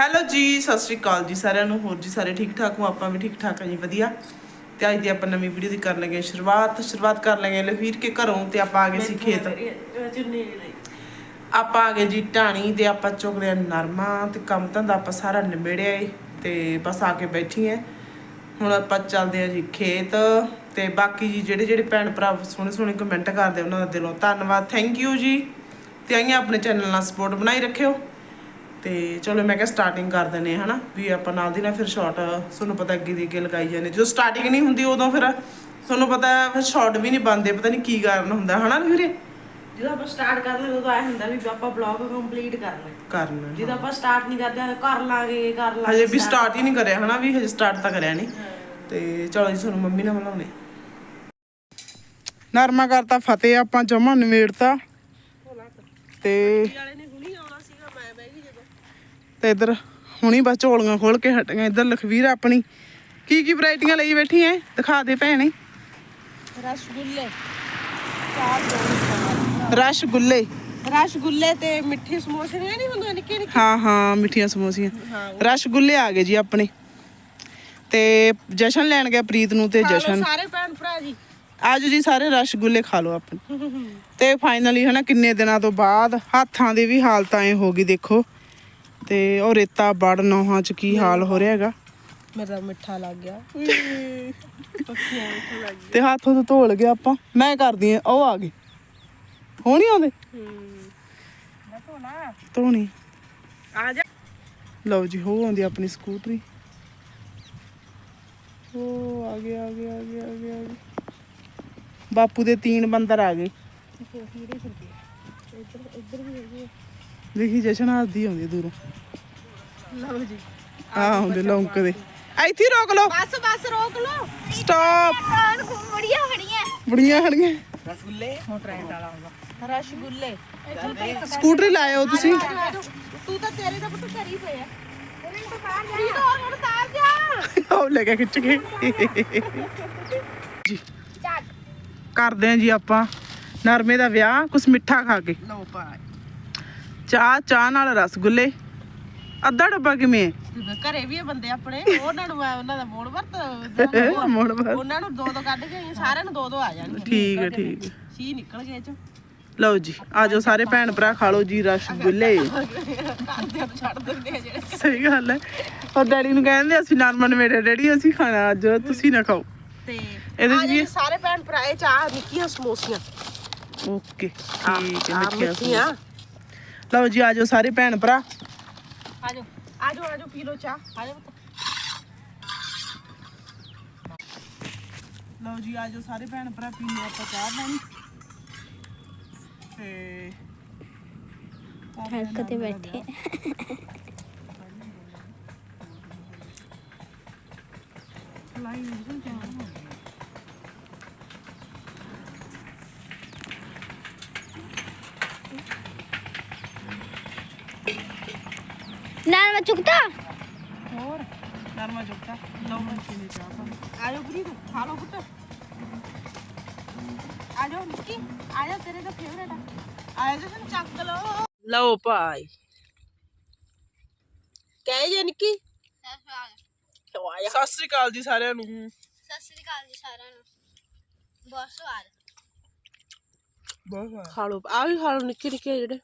Hello ਜੀ ਸਤਿ ਸ਼੍ਰੀ ਅਕਾਲ ਜੀ ਸਾਰਿਆਂ ਨੂੰ। ਹੋਰ ਜੀ ਸਾਰੇ ਠੀਕ ਠਾਕ ਹੋ? ਆਪਾਂ ਵੀ ਠੀਕ ਠਾਕ ਆ ਜੀ ਵਧੀਆ। ਤੇ ਅੱਜ ਦੀ ਆਪਾਂ ਨਵੀਂ ਵੀਡੀਓ ਦੀ ਕਰਨ ਲੱਗੇ ਸ਼ੁਰੂਆਤ। ਸ਼ੁਰੂਆਤ ਕਰ ਲਾਂਗੇ ਲਵੀਰ ਕੇ ਘਰੋਂ ਤੇ ਆਪਾਂ ਆ ਗਏ ਸੀ ਖੇਤ। ਆਪਾਂ ਆ ਗਏ ਜੀ ਢਾਣੀ ਤੇ ਆਪਾਂ ਚੁਗਦੇ ਆ ਨਰਮਾ ਤੇ ਕੰਮ ਧੰਦਾ ਆਪਾਂ ਸਾਰਾ ਨਿਬੇੜਿਆ ਏ ਤੇ ਬਸ ਆ ਕੇ ਬੈਠੀ ਐ ਹੁਣ ਆਪਾਂ ਚੱਲਦੇ ਆ ਜੀ ਖੇਤ ਤੇ ਬਾਕੀ ਜੀ ਜਿਹੜੇ ਜਿਹੜੇ ਭੈਣ ਭਰਾ ਸੋਹਣੇ ਸੋਹਣੇ ਕਮੈਂਟ ਕਰਦੇ ਉਹਨਾਂ ਦਾ ਦਿਲੋਂ ਧੰਨਵਾਦ। ਥੈਂਕ ਯੂ ਜੀ। ਤੇ ਆਈਆਂ ਆਪਣੇ ਚੈਨਲ ਨਾਲ ਸਪੋਰਟ ਬਣਾਈ ਰੱਖਿਓ। ਤੇ ਚਲੋ ਮੈਂ ਕਿਹਾ ਸਟਾਰਟਿੰਗ ਕਰ ਹਾਂ ਹਨਾ ਵੀ ਆਪਾਂ ਨਾਲ ਦੀ ਨਾਲ ਫਿਰ ਸ਼ਾਰਟ ਤੁਹਾਨੂੰ ਪਤਾ ਅੱਗੇ ਦੀ ਅੱਗੇ ਲਗਾਈ ਜਾਂਦੇ ਜਦੋਂ ਸਟਾਰਟਿੰਗ ਨਹੀਂ ਹੁੰਦੀ ਉਦੋਂ ਫਿਰ ਤੁਹਾਨੂੰ ਪਤਾ ਫਿਰ ਸ਼ਾਰਟ ਵੀ ਨਹੀਂ ਬਣਦੇ ਪਤਾ ਨਹੀਂ ਕੀ ਕਾਰਨ ਹੁੰਦਾ ਹਨਾ ਵੀਰੇ? ਜਦੋਂ ਆਪਾਂ ਸਟਾਰਟ ਕਰਦੇ ਉਦੋਂ ਆਇਆ ਹੁੰਦਾ ਵੀ ਆਪਾਂ ਬਲੌਗ ਕੰਪਲੀਟ ਕਰਨਾ ਕਰਨਾ ਜਦੋਂ ਆਪਾਂ ਸਟਾਰਟ ਨਹੀਂ ਕਰਦੇ ਕਰ ਲਾਂਗੇ ਕਰ ਲਾਂਗੇ ਹਜੇ ਵੀ ਸਟਾਰਟ ਹੀ ਨਹੀਂ ਕਰਿਆ ਹਨਾ ਵੀ ਹਜੇ ਸਟਾਰਟ ਤਾਂ ਕਰਿਆ ਨਹੀਂ। ਤੇ ਚਲੋ ਜੀ ਤੁਹਾਨੂੰ ਮੰਮੀ ਨਾਲ ਮਿਲਾਉਣੇ ਨਰਮਾ ਕਰਤਾ ਫਤਿਹ ਆਪਾਂ ਜਮਾ ਨਵੇੜਤਾ ਤੇ ਵਾਲੇ ਨੇ ਹੁਣੀ ਆਉਣਾ ਸੀਗਾ ਮੈਂ ਬਹਿ ਗਈ ਜਦੋਂ ਤੇ ਇਧਰ ਹੁਣੀ ਬਸ ਝੋਲੀਆਂ ਖੋਲ ਕੇ ਹਟੀਆਂ। ਇਧਰ ਲਖਵੀਰ ਆਪਣੀ ਕੀ ਕੀ ਵੈਰਾਈਟੀਆਂ ਲਈ ਬੈਠੀ ਐ? ਦਿਖਾ ਦੇ ਭੈਣੇ। ਰਸਗੁੱਲੇ। ਰਸਗੁੱਲੇ। ਰਸਗੁੱਲੇ ਤੇ ਮਿੱਠੇ ਸਮੋਸੇ ਨਹੀਂ ਹੁੰਦੇ ਨਿੱਕੇ ਨਿੱਕੇ? ਹਾਂ ਹਾਂ ਮਿੱਠੀਆਂ ਸਮੋਸੀਆਂ। ਰਸਗੁੱਲੇ ਆ ਗਏ ਜੀ ਆਪਣੇ। ਤੇ ਜਸ਼ਨ ਲੈਣ ਗਿਆ ਪ੍ਰੀਤ ਨੂੰ ਤੇ ਜਸ਼ਨ। ਸਾਰੇ ਭੈਣ ਭਰਾ ਜੀ। ਅੱਜ ਜੀ ਸਾਰੇ ਰਸਗੁੱਲੇ ਖਾ ਲਓ ਆਪਣੇ। ਤੇ ਫਾਈਨਲੀ ਹਨਾ ਕਿੰਨੇ ਦਿਨਾਂ ਤੋਂ ਬਾਅਦ ਹੱਥਾਂ ਦੀ ਵੀ ਹਾਲਤ ਐ ਹੋ ਗਈ ਦੇਖੋ। ਤੇ ਉਹ ਰੇਤਾ ਵੜ ਨੋਹਾਂ ਚ ਕੀ ਹਾਲ ਹੋ ਰਿਹਾ ਹੈਗਾ? ਮੇਰਾ ਮਿੱਠਾ ਲੱਗ ਗਿਆ। ਤੇ ਹੱਥੋਂ ਤੋਂ ਧੋਲ ਗਿਆ ਆਪਾਂ। ਮੈਂ ਕਰਦੀ ਆ ਉਹ ਆ ਗਏ। ਹੋ ਨਹੀਂ ਆਉਂਦੇ? ਮੈਂ ਧੋਣਾ। ਧੋਣੀ। ਆ ਜਾ। ਲਓ ਜੀ ਹੋ ਆਉਂਦੀ ਆਪਣੀ ਸਕੂਟਰੀ। ਉਹ ਆ ਗਿਆ ਆ ਗਿਆ ਆ ਗਿਆ ਆ ਗਿਆ ਬਾਪੂ ਦੇ ਤਿੰਨ ਬੰਦਰ ਆ ਗਏ। ਦੇਖੀ ਜਸ਼ਨ ਹੱਸਦੀ ਆਉਂਦੀ ਦੂਰੋਂ। ਲਓ ਜੀ। ਆ ਆਉਂਦੇ ਲੌਂਕਦੇ ਇੱਥੇ ਹੀ ਰੋਕ ਲਓ। ਬਸ ਬਸ ਰੋਕ ਲਓ। ਸਟਾਪ ਕਾਨ ਬੁੜੀਆਂ ਰਸਗੁੱਲੇ? ਸਕੂਟਰੀ ਲਾਇਓ ਤੁਸੀਂ। ਤੂੰ ਤਾਂ ਤੇਰੇ ਦਾ ਪੁੱਤ ਕਰੀ ਪਿਆ ਕੀ ਤਾਂ ਹੁਣ ਤਾਰ ਜਾ। ਉਹ ਲੈ ਕੇ ਖਿੱਚ ਕੇ। ਜੀ। ਚੱਕ ਕਰਦੇ ਆਂ ਜੀ ਆਪਾਂ ਨਰਮੇ ਦਾ ਵਿਆਹ ਕੁਛ ਮਿੱਠਾ ਖਾ ਕੇ। ਲਓ ਭਾਈ। ਚਾਹ ਚਾਹ ਨਾਲ ਰਸਗੁੱਲੇ। ਅੱਧਾ ਡੱਬਾ ਕਿਵੇਂ? ਘਰੇ ਵੀ ਇਹ ਬੰਦੇ ਆਪਣੇ ਉਹਨਾਂ ਨੂੰ ਮੈਂ ਉਹਨਾਂ ਦਾ ਮੋੜ ਵਰਤ ਮੋੜ ਬਾਅਦ ਉਹਨਾਂ ਨੂੰ ਦੋ ਦੋ ਕੱਢ ਕੇ ਆਈ, ਸਾਰਿਆਂ ਨੂੰ ਦੋ ਦੋ ਆ ਜਾਣਗੇ ਠੀਕ ਹੈ ਠੀਕ ਹੈ ਸੀ ਨਿਕਲ ਗਏ ਚ। ਲਓ ਜੀ ਆ ਜਾਓ ਸਾਰੇ ਭੈਣ ਭਰਾ ਖਾ ਲਓ ਜੀ ਰਸਗੁੱਲੇ ਕਰਦੇ ਨੂੰ ਛੱਡ ਦਿੰਦੇ ਆ ਜਿਹੜੇ। ਸਹੀ ਗੱਲ ਹੈ। ਉਹ ਡੈਡੀ ਨੂੰ ਕਹਿੰਦੇ ਅਸੀਂ ਨਰਮਨ ਮੇਰੇ ਡੈਡੀ ਅਸੀਂ ਖਾਣਾ ਅੱਜ ਤੁਸੀਂ ਨਾ ਖਾਓ। ਤੇ ਇਹਦੇ ਚ ਆ ਜਿਹੜੇ ਸਾਰੇ ਭੈਣ ਭਰਾ ਇਹ ਚਾਹ ਨਿੱਕੀਆਂ ਸਮੋਸੀਆਂ। ਓਕੇ ਠੀਕ ਹੈ ਆਹ ਮਿੱਠੀਆਂ। ਮਿੱਠੀਆਂ ਲਓ ਜੀ ਆ ਜਾਓ ਸਾਰੇ ਭੈਣ ਭਰਾ। ਆਜੋ ਆਜੋ ਆਜੋ ਪੀ ਲਓ ਚਾਹ ਆਜੋ ਪੁੱਤ ਲਓ ਜੀ ਆ ਜਾਓ ਸਾਰੇ ਭੈਣ ਭਰਾ ਪੀਣੇ ਆਪਾਂ ਚਾਹ ਪਾਣੀ ਤੇ ਠੰਕ ਤੇ ਬੈਠੇ ਲਾਈ ਨਹੀਂ ਚਾਹ ਨਾਲ ਮੈਂ ਚੁਕਤਾ ਹੋਰ ਨਰਮਾ ਚੁੱਕਾ ਲਓ ਮੈਂ ਪੀਣੇ ਚਾਹ ਪਾਣੀ। ਆਜੋ ਪ੍ਰੀਤ ਖਾ ਲਓ ਪੁੱਤ ਆਜੋ ਨਿੱਕੀ ਆਜੋ ਤੇਰੇ ਦਾ ਫੇਵਰੇਟ ਆ। ਆਜੋ ਤੈਨੂੰ ਚੱਕ ਲਓ। ਲਓ ਭਾਈ। ਕਹਿ ਜੇ ਨਿੱਕੀ। ਸਤਿ ਸ੍ਰੀ ਅਕਾਲ। ਜੀ ਸਾਰਿਆਂ ਨੂੰ। ਸਤਿ ਸ੍ਰੀ ਅਕਾਲ ਜੀ ਸਾਰਿਆਂ ਨੂੰ। ਬਹੁਤ ਸਵਾਦ। ਬਹੁਤ ਖਾ ਲਓ। ਆ ਵੀ ਖਾ ਲਓ ਨਿੱਕੇ ਨਿੱਕੇ ਜਿਹੜੇ।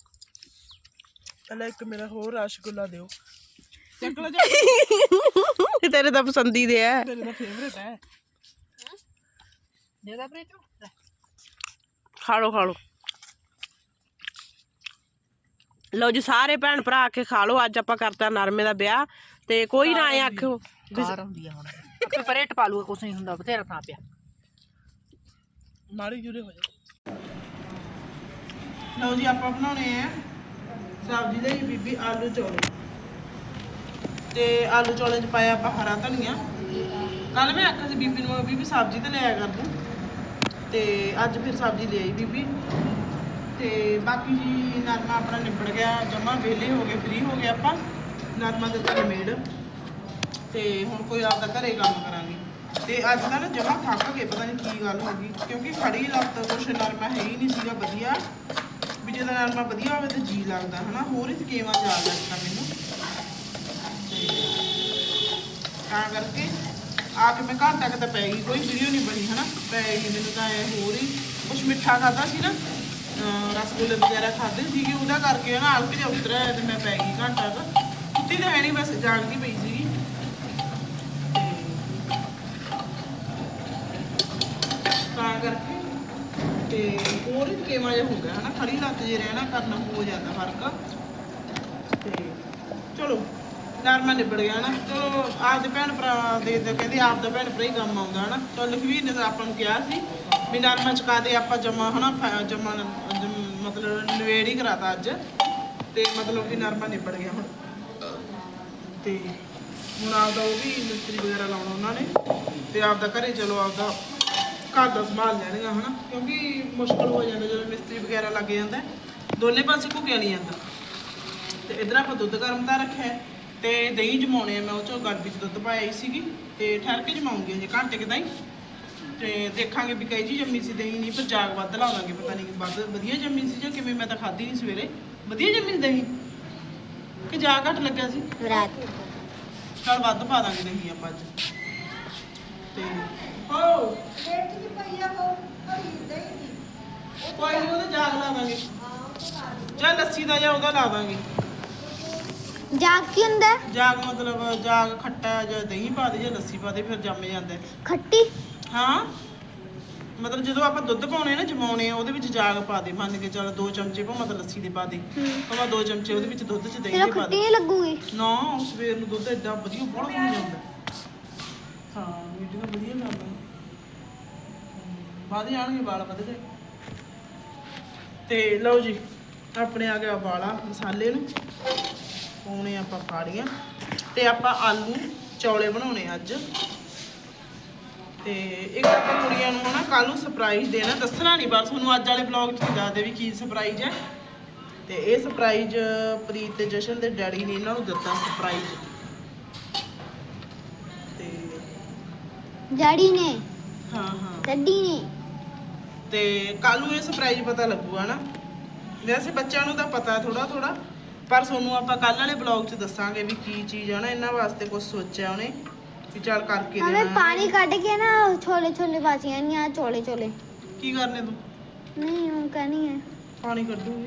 ਪਹਿਲਾਂ ਇੱਕ ਮੇਰਾ ਹੋਰ ਰਸਗੁੱਲਾ ਦਿਓ। ਚੱਕ ਲਓ ਇਹ ਤੇਰੇ ਤਾਂ ਪਸੰਦੀ ਦੇ ਆ। ਮੇਰੇ ਦਾ ਫੇਵਰੇਟ ਹੈ ਦੇਗਾ ਪ੍ਰੀਤ? ਖਾ ਲਓ ਖਾ ਲਓ। ਲਓ ਜੀ ਸਾਰੇ ਭੈਣ ਭਰਾ ਆ ਕੇ ਖਾ ਲਓ। ਅੱਜ ਆਪਾਂ ਕਰਤਾ ਨਰਮੇ ਦਾ ਵਿਆਹ ਤੇ ਕੋਈ ਨਾ ਆਏ ਆਖੋ ਕਾਰ ਹੁੰਦੀ ਆ ਹੁਣ। ਕਿ ਪਰੇਟ ਪਾ ਲੂਗਾ ਕੁਛ ਨਹੀਂ ਹੁੰਦਾ ਬਥੇਰਾ ਥਾਂ ਪਿਆ। ਮਾੜੀ ਜੁਰੇ ਹੋ ਜਾ। ਲਓ ਜੀ ਆਪਾਂ ਬਣਾਉਣੇ ਆ। ਸਬਜ਼ੀ ਲਈ ਬੀਬੀ ਆਲੂ ਚੌਲ। ਤੇ ਆਲੂ ਚੌਲਾਂ 'ਚ ਪਾਇਆ ਆਪਾਂ ਹਰਾ ਧਨੀਆ। ਕੱਲ ਮੈਂ ਆਖਿਆ ਸੀ ਬੀਬੀ ਨੂੰ, ਬੀਬੀ ਸਬਜ਼ੀ ਤੇ ਲਿਆਇਆ ਕਰ ਦੂੰ ਤੇ ਅੱਜ ਫਿਰ ਸਬਜ਼ੀ ਲੈ ਬੀਬੀ। ਤੇ ਬਾਕੀ ਜੀ ਨਰਮਾ ਆਪਣਾ ਨਿਬੜ ਗਿਆ, ਜਮਾ ਵਿਹਲੇ ਹੋ ਗਏ ਫ੍ਰੀ ਹੋ ਗਏ ਆਪਾਂ। ਨਰਮਾ ਦੇ ਘਰ ਮੇੜ ਤੇ ਹੁਣ ਕੋਈ ਆਪਦਾ ਘਰੇ ਕੰਮ ਕਰਾਂਗੇ। ਤੇ ਅੱਜ ਤਾਂ ਨਾ ਜਮਾ ਥੱਕ ਗਏ, ਪਤਾ ਨਹੀਂ ਕੀ ਗੱਲ ਹੋ ਗਈ। ਕਿਉਂਕਿ ਖੜੀ ਲੱਤ, ਕੁਛ ਨਰਮਾ ਹੈ ਹੀ ਨਹੀਂ ਸੀਗਾ, ਵਧੀਆ। ਵੀ ਨਾਲ ਨਰਮਾ ਵਧੀਆ ਹੋਵੇ ਤਾਂ ਜੀ ਲੱਗਦਾ, ਹਨਾ? ਹੋਰ ਹੀ ਥਕੇਵਾ ਜਾ ਲੱਗਦਾ ਮੈਨੂੰ। ਤਾਂ ਕਰਕੇ ਆ ਕੇ ਮੈਂ ਘੱਟ ਤੱਕ ਤਾਂ ਪੈ ਗਈ, ਕੋਈ ਵੀਡੀਓ ਨਹੀਂ ਬਣੀ, ਹਨਾ? ਪੈ ਗਈ, ਮੈਨੂੰ ਤਾਂ ਇਹ ਹੋਰ ਹੀ ਕੁਛ ਮਿੱਠਾ ਖਾਦਾ ਸੀ ਨਾ, ਅਹ ਰਸਗੁੱਲੇ ਵਗੈਰਾ ਖਾਦੇ ਸੀਗੇ, ਉਹਦਾ ਕਰਕੇ ਹਨਾ ਹਲਕ ਜਿਹਾ ਉਤਰਿਆ ਤੇ ਮੈਂ ਪੈ ਗਈ ਘੰਟਾ ਤੱਕ। ਸੁੱਤੀ ਤਾਂ ਹੈ ਨਹੀਂ, ਬਸ ਜਾਗਦੀ ਪਈ ਸੀਗੀ ਤਾਂ ਕਰਕੇ ਤੇ ਹੋਰ ਜਿਹਾ ਹੋ ਹਨਾ? ਖੜੀ ਲੱਤ ਜੇ ਰਹਿਣਾ ਕਰਨਾ ਹੋ ਜਾਂਦਾ ਫ਼ਰਕ। ਤੇ ਚਲੋ ਨਰਮਾ ਨਿਬੜ ਗਿਆ ਨਾ ਚਲੋ ਆਪਦੇ ਭੈਣ ਭਰਾ ਦੇ ਤੇ ਕਹਿੰਦੇ ਆਪ ਦਾ ਭੈਣ ਭਰਾ ਹੀ ਕੰਮ ਆਉਂਦਾ, ਹਨਾ? ਚਲ, ਲਖਵੀਰ ਨੇ ਤਾਂ ਆਪਾਂ ਨੂੰ ਕਿਹਾ ਸੀ ਵੀ ਨਰਮਾ ਚਕਾ ਦੇ, ਆਪਾਂ ਜਮਾ, ਹਨਾ ਜਮਾ ਮਤਲਬ ਨਵੇੜ ਹੀ ਕਰਾਤਾ ਅੱਜ। ਤੇ ਮਤਲਬ ਕਿ ਨਰਮਾ ਨਿਬੜ ਗਿਆ ਹੁਣ। ਤੇ ਹੁਣ ਆਪਦਾ ਉਹ ਵੀ ਮਿਸਤਰੀ ਵਗੈਰਾ ਲਾਉਣਾ ਉਹਨਾਂ ਨੇ। ਤੇ ਆਪਦਾ ਘਰੇ ਚਲੋ ਆਪਦਾ ਘਰ ਦਾ ਸੰਭਾਲ ਲੈਣਗਾ ਹਨਾ? ਕਿਉਂਕਿ ਮੁਸ਼ਕਲ ਹੋ ਜਾਂਦਾ ਜਦੋਂ ਮਿਸਤਰੀ ਵਗੈਰਾ ਲੱਗ ਜਾਂਦਾ ਦੋਨੇ ਪਾਸੇ ਘੁਕਿਆ ਨਹੀਂ ਜਾਂਦਾ। ਤੇ ਇਧਰ ਆਪਾਂ ਦੁੱਧ ਗਰਮ ਦਾ ਰੱਖਿਆ ਤੇ ਦਹੀਂ ਜਮਾਉਣੇ ਆ। ਮੈਂ ਉਹ ਚੋਂ ਗੜਬੀ ਚ ਦੁੱਧ ਪਾਇਆ ਹੀ ਸੀਗੀ ਤੇ ਠਹਿਰ ਕੇ ਜਮਾਉਂਗੀ ਜੇ ਘੰਟੇ ਕਿਦਾਂ ਹੀ ਤੇ ਦੇਖਾਂਗੇ ਵੀ ਕਈ ਜੀ ਜੰਮੀ ਸੀ ਦਹੀਂ ਨਹੀਂ ਪਰ ਜਾਗ ਵੱਧ ਲਾਵਾਂਗੇ ਪਤਾ ਨਹੀਂ ਵੱਧ ਵਧੀਆ ਜੰਮੀ ਸੀ ਜਾਂ ਕਿਵੇਂ। ਮੈਂ ਤਾਂ ਖਾਧੀ ਨਹੀਂ ਸਵੇਰੇ। ਵਧੀਆ ਜੰਮੀ ਦਹੀਂ? ਕਿ ਜਾਗ ਘੱਟ ਲੱਗਿਆ ਸੀ? ਰਾਤ। ਚਲ ਵੱਧ ਪਾ ਦਾਂਗੇ ਦਹੀਂ ਆਪਾਂ ਅੱਜ। ਤੇ ਹੋ ਕੋਈ ਨਹੀਂ ਉਹਦਾ ਜਾਗ ਲਾ ਦਾਂਗੇ ਜਾਂ ਲੱਸੀ ਦਾ ਜਾਂ ਉਹਦਾ ਲਾ ਦਾਂਗੇ ਜਾਗ ਕੀ ਹੁੰਦਾ? ਹੈ? ਜਾਗ ਮਤਲਬ ਜਾਗ ਖੱਟਾ ਜਾਂ ਦਹੀਂ ਪਾ ਦੇ ਜਾਂ ਲੱਸੀ ਪਾ ਦੇ ਫਿਰ ਜੰਮ ਜਾਂਦਾ ਹੈ। ਖੱਟੀ? ਹਾਂ। ਮਤਲਬ ਜਦੋਂ ਆਪਾਂ ਦੁੱਧ ਪਾਉਣੇ ਨਾ ਜਮਾਉਣੇ ਆ ਉਹਦੇ ਵਿੱਚ ਜਾਗ ਪਾ ਦੇ ਮੰਨ ਕੇ ਚੱਲ ਦੋ ਚਮਚੇ ਭਾਵੇਂ ਤਾਂ ਲੱਸੀ ਦੇ ਪਾ ਦੇ ਭਾਵੇਂ ਦੋ ਚਮਚੇ ਉਹਦੇ ਵਿੱਚ ਦੁੱਧ ਚ ਦਹੀਂ ਫਿਰ ਉਹ ਦੇ ਪਾ ਖੱਟੀ ਦੇ। ਨਹੀਂ ਲੱਗੂਗੀ? ਨਾ ਸਵੇਰ ਨੂੰ ਦੁੱਧ ਐਡਾ ਵਧੀਆ ਜਾਂਦਾ ਹਾਂ ਵੀਡੀਓ ਵਧੀਆ ਲੱਗਦਾ। ਬਾਅਦ ਜਾਣਗੇ ਵਾਲ ਵਧ ਗਏ ਤੇ ਲਓ ਜੀ ਆਪਣੇ ਆ ਗਿਆ ਵਾਲਾ ਮਸਾਲੇ ਨੂੰ। ਪਾਉਣੇ ਆਪਾਂ ਫਾੜੀਆਂ ਤੇ ਆਪਾਂ ਆਲੂ ਚੌਲੇ ਬਣਾਉਣੇ ਅੱਜ। ਤੇ ਇੱਕ ਆਪਾਂ ਕੁੜੀਆਂ ਨੂੰ ਨਾ ਕੱਲ ਨੂੰ ਸਰਪ੍ਰਾਈਜ਼ ਦੇਣਾ। ਦੱਸਣਾ ਨਹੀਂ ਬਸ ਤੁਹਾਨੂੰ ਅੱਜ ਵਾਲੇ ਵਲੌਗ 'ਚ ਦੱਸ ਦੇ ਵੀ ਕੀ ਸਰਪ੍ਰਾਈਜ਼ ਹੈ। ਤੇ ਇਹ ਸਰਪ੍ਰਾਈਜ਼ ਪ੍ਰੀਤ ਤੇ ਜਸ਼ਨ ਦੇ ਡੈਡੀ ਨੇ ਇਹਨਾਂ ਨੂੰ ਦਿੱਤਾ ਸਰਪ੍ਰਾਈਜ਼ ਤੇ ਡੈਡੀ ਨੇ ਹਾਂ ਹਾਂ। ਡੱਡੀ ਨੇ। ਤੇ ਕੱਲ ਨੂੰ ਇਹ ਸਰਪ੍ਰਾਈਜ਼ ਪਤਾ ਲੱਗੂਗਾ ਨਾ। ਵੈਸੇ ਬੱਚਿਆਂ ਨੂੰ ਤਾਂ ਪਤਾ ਥੋੜਾ ਥੋੜਾ ਪਰ ਤੁਹਾਨੂੰ ਆਪਾਂ ਕੱਲ ਵਾਲੇ ਬਲੌਗ 'ਚ ਦੱਸਾਂਗੇ ਵੀ ਕੀ ਚੀਜ਼ ਆ ਨਾ ਇਹਨਾਂ ਵਾਸਤੇ ਕੁਝ ਸੋਚਿਆ ਉਹਨੇ ਵੀ ਚੱਲ ਕਰਕੇ ਹਮੇ ਦੇਣਾ। ਪਾਣੀ ਕੱਢ ਕੇ ਨਾ ਛੋਲੇ ਛੋਲੇ ਬਾਚੀਆਂ ਨਹੀਂ ਆ ਛੋਲੇ ਛੋਲੇ। ਕੀ ਕਰਨੇ ਤੂੰ? ਨਹੀਂ ਉਹ ਕਹਣੀ ਹੈ। ਪਾਣੀ ਕੱਢੂਗੀ।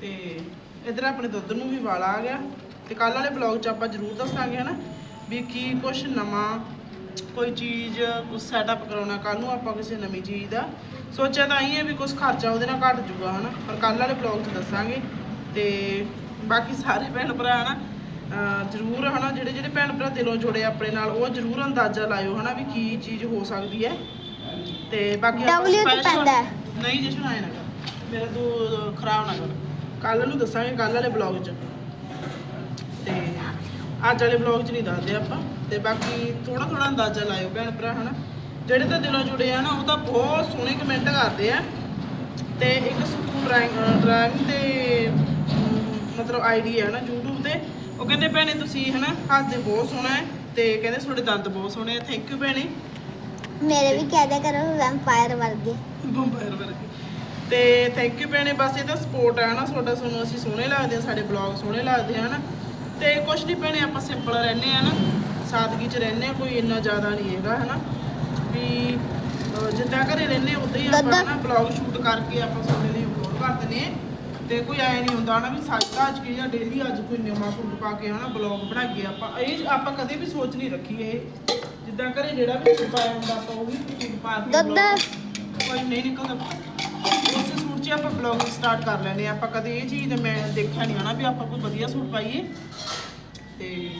ਤੇ ਇਧਰ ਆਪਣੇ ਦੁੱਧ ਨੂੰ ਵੀ ਵਾਲਾ ਆ ਗਿਆ। ਤੇ ਕੱਲ ਵਾਲੇ ਬਲੌਗ 'ਚ ਆਪਾਂ ਜ਼ਰੂਰ ਦੱਸਾਂਗੇ ਹਨਾ ਵੀ ਕੀ ਕੁਛ ਨਵਾਂ ਕੋਈ ਚੀਜ਼ ਕੁਛ ਸੈਟਅਪ ਕਰਾਉਣਾ ਕੱਲ ਨੂੰ ਆਪਾਂ ਕਿਸੇ ਨਵੀਂ ਚੀਜ਼ ਦਾ। ਸੋਚਿਆ ਤਾਂ ਆਈ ਹੈ ਵੀ ਕੁਛ ਖਰਚਾ ਉਹਦੇ ਨਾਲ ਘਟ ਜੂਗਾ ਹਨਾ? ਪਰ ਕੱਲ ਵਾਲੇ ਬਲੌਗ 'ਚ ਦੱਸਾਂਗੇ। ਤੇ ਬਾਕੀ ਸਾਰੇ ਭੈਣ ਭਰਾ ਹਨਾ ਜ਼ਰੂਰ ਹਨਾ ਜਿਹੜੇ ਜਿਹੜੇ ਭੈਣ ਭਰਾ ਦਿਲੋਂ ਜੁੜੇ ਆਪਣੇ ਨਾਲ ਉਹ ਜ਼ਰੂਰ ਅੰਦਾਜ਼ਾ ਲਾਇਓ ਹਨਾ ਵੀ ਕੀ ਚੀਜ਼ ਹੋ ਸਕਦੀ ਹੈ। ਤੇ ਬਾਕੀ ਹੈ। ਨਹੀਂ ਜਸ਼ਨ ਆਏ ਨਾ ਮੇਰਾ ਤੂੰ ਖਰਾਬ ਨਾ ਕਰ। ਕੱਲ ਨੂੰ ਦੱਸਾਂਗੇ ਕੱਲ ਵਾਲੇ ਬਲੌਗ 'ਚ। ਤੇ ਅੱਜ ਵਾਲੇ ਬਲੌਗ 'ਚ ਨਹੀਂ ਦੱਸਦੇ ਆਪਾਂ। ਤੇ ਬਾਕੀ ਥੋੜਾ ਥੋੜਾ ਅੰਦਾਜ਼ਾ ਲਾਇਓ ਭੈਣ ਭਰਾ ਹਨਾ? ਜਿਹੜੇ ਤਾਂ ਦਿਲੋਂ ਜੁੜੇ ਆ ਨਾ ਉਹ ਤਾਂ ਬਹੁਤ ਸੋਹਣੇ ਕਮੈਂਟ ਕਰਦੇ ਆ। ਤੇ ਇੱਕ ਸੁਖੂ ਡਰਾਇੰਗ ਦੇ ਮਤਲਬ ਆਈਡੀ ਹੈ ਨਾ YouTube ਤੇ ਉਹ ਕਹਿੰਦੇ ਭੈਣੇ ਤੁਸੀਂ ਹਨਾ ਹੱਸਦੇ ਬਹੁਤ ਸੋਹਣਾ ਹੈ ਤੇ ਕਹਿੰਦੇ ਤੁਹਾਡੇ ਦੰਦ ਬਹੁਤ ਸੋਹਣੇ ਆ। ਥੈਂਕ ਯੂ ਭੈਣੇ। ਮੇਰੇ ਵੀ ਕਹਿ ਦਿਆ ਕਰੋ ਵੈਂਪਾਇਰ ਵਰਗੇ। ਬੰਬਾਇਰ ਵਰਗੇ। ਤੇ ਥੈਂਕ ਯੂ ਭੈਣੇ ਬਸ ਇਹਦਾ ਸਪੋਰਟ ਹੈ ਨਾ ਤੁਹਾਡਾ ਸਾਨੂੰ ਅਸੀਂ ਸੋਹਣੇ ਲੱਗਦੇ ਆ ਸਾਡੇ ਬਲੌਗ ਸੋਹਣੇ ਲੱਗਦੇ ਆ ਨਾ ਤੇ ਕੁਛ ਨਹੀਂ ਭੈਣੇ ਆਪਾਂ ਸਿੰਪਲ ਰਹਿੰਦੇ ਆ ਨਾ ਸਾਦਗੀ ਚ ਰਹਿੰਦੇ ਆ ਕੋਈ ਇੰਨਾ ਜ਼ਿਆਦਾ ਨਹੀਂ ਹੈਗਾ ਹਨਾ? ਵੀ ਅਹ ਜਿੱਦਾਂ ਘਰੇ ਰਹਿੰਦੇ ਉਦਾਂ ਹੀ ਆਪਾਂ ਦੱਦਾ। ਨਾ ਬਲੌਗ ਸ਼ੂਟ ਕਰਕੇ ਆਪਾਂ ਤੁਹਾਡੇ ਲਈ ਅਪਲੋਡ ਕਰ ਦਿੰਦੇ ਆ ਤੇ ਕੋਈ ਐ ਨਹੀਂ ਹੁੰਦਾ ਨਾ ਵੀ ਸੱਚ ਅੱਜ ਕੀ ਜਾਂ ਡੇਲੀ ਅੱਜ ਕੋਈ ਨਵਾਂ ਸੂਟ ਪਾ ਕੇ ਹਨਾ ਬਲੌਗ ਬਣਾਈਏ ਆਪਾਂ। ਇਹ ਆਪਾਂ ਕਦੇ ਵੀ ਸੋਚ ਨਹੀਂ ਰੱਖੀ ਇਹ। ਜਿੱਦਾਂ ਘਰੇ ਜਿਹੜਾ ਵੀ ਸੂਟ ਪਾਇਆ ਹੁੰਦਾ ਆਪਾਂ ਉਹ ਵੀ ਸੂਟ ਪਾ ਕੇ vlog ਕੋਈ ਨਹੀਂ ਨਿਕਲਦਾ। ਉਸੇ ਸੂਟ 'ਚ ਆਪਾਂ ਬਲੌਗਿੰਗ ਸਟਾਰਟ ਕਰ ਲੈਨੇ ਆ। ਆਪਾਂ ਕਦੇ ਇਹ ਚੀਜ਼ ਤੇ ਮੈਂ ਦੇਖਿਆ ਨਹੀਂ ਹਨਾ ਵੀ ਆਪਾਂ ਕੋਈ ਵਧੀਆ ਸੂਟ ਪਾਈਏ। ਤੇ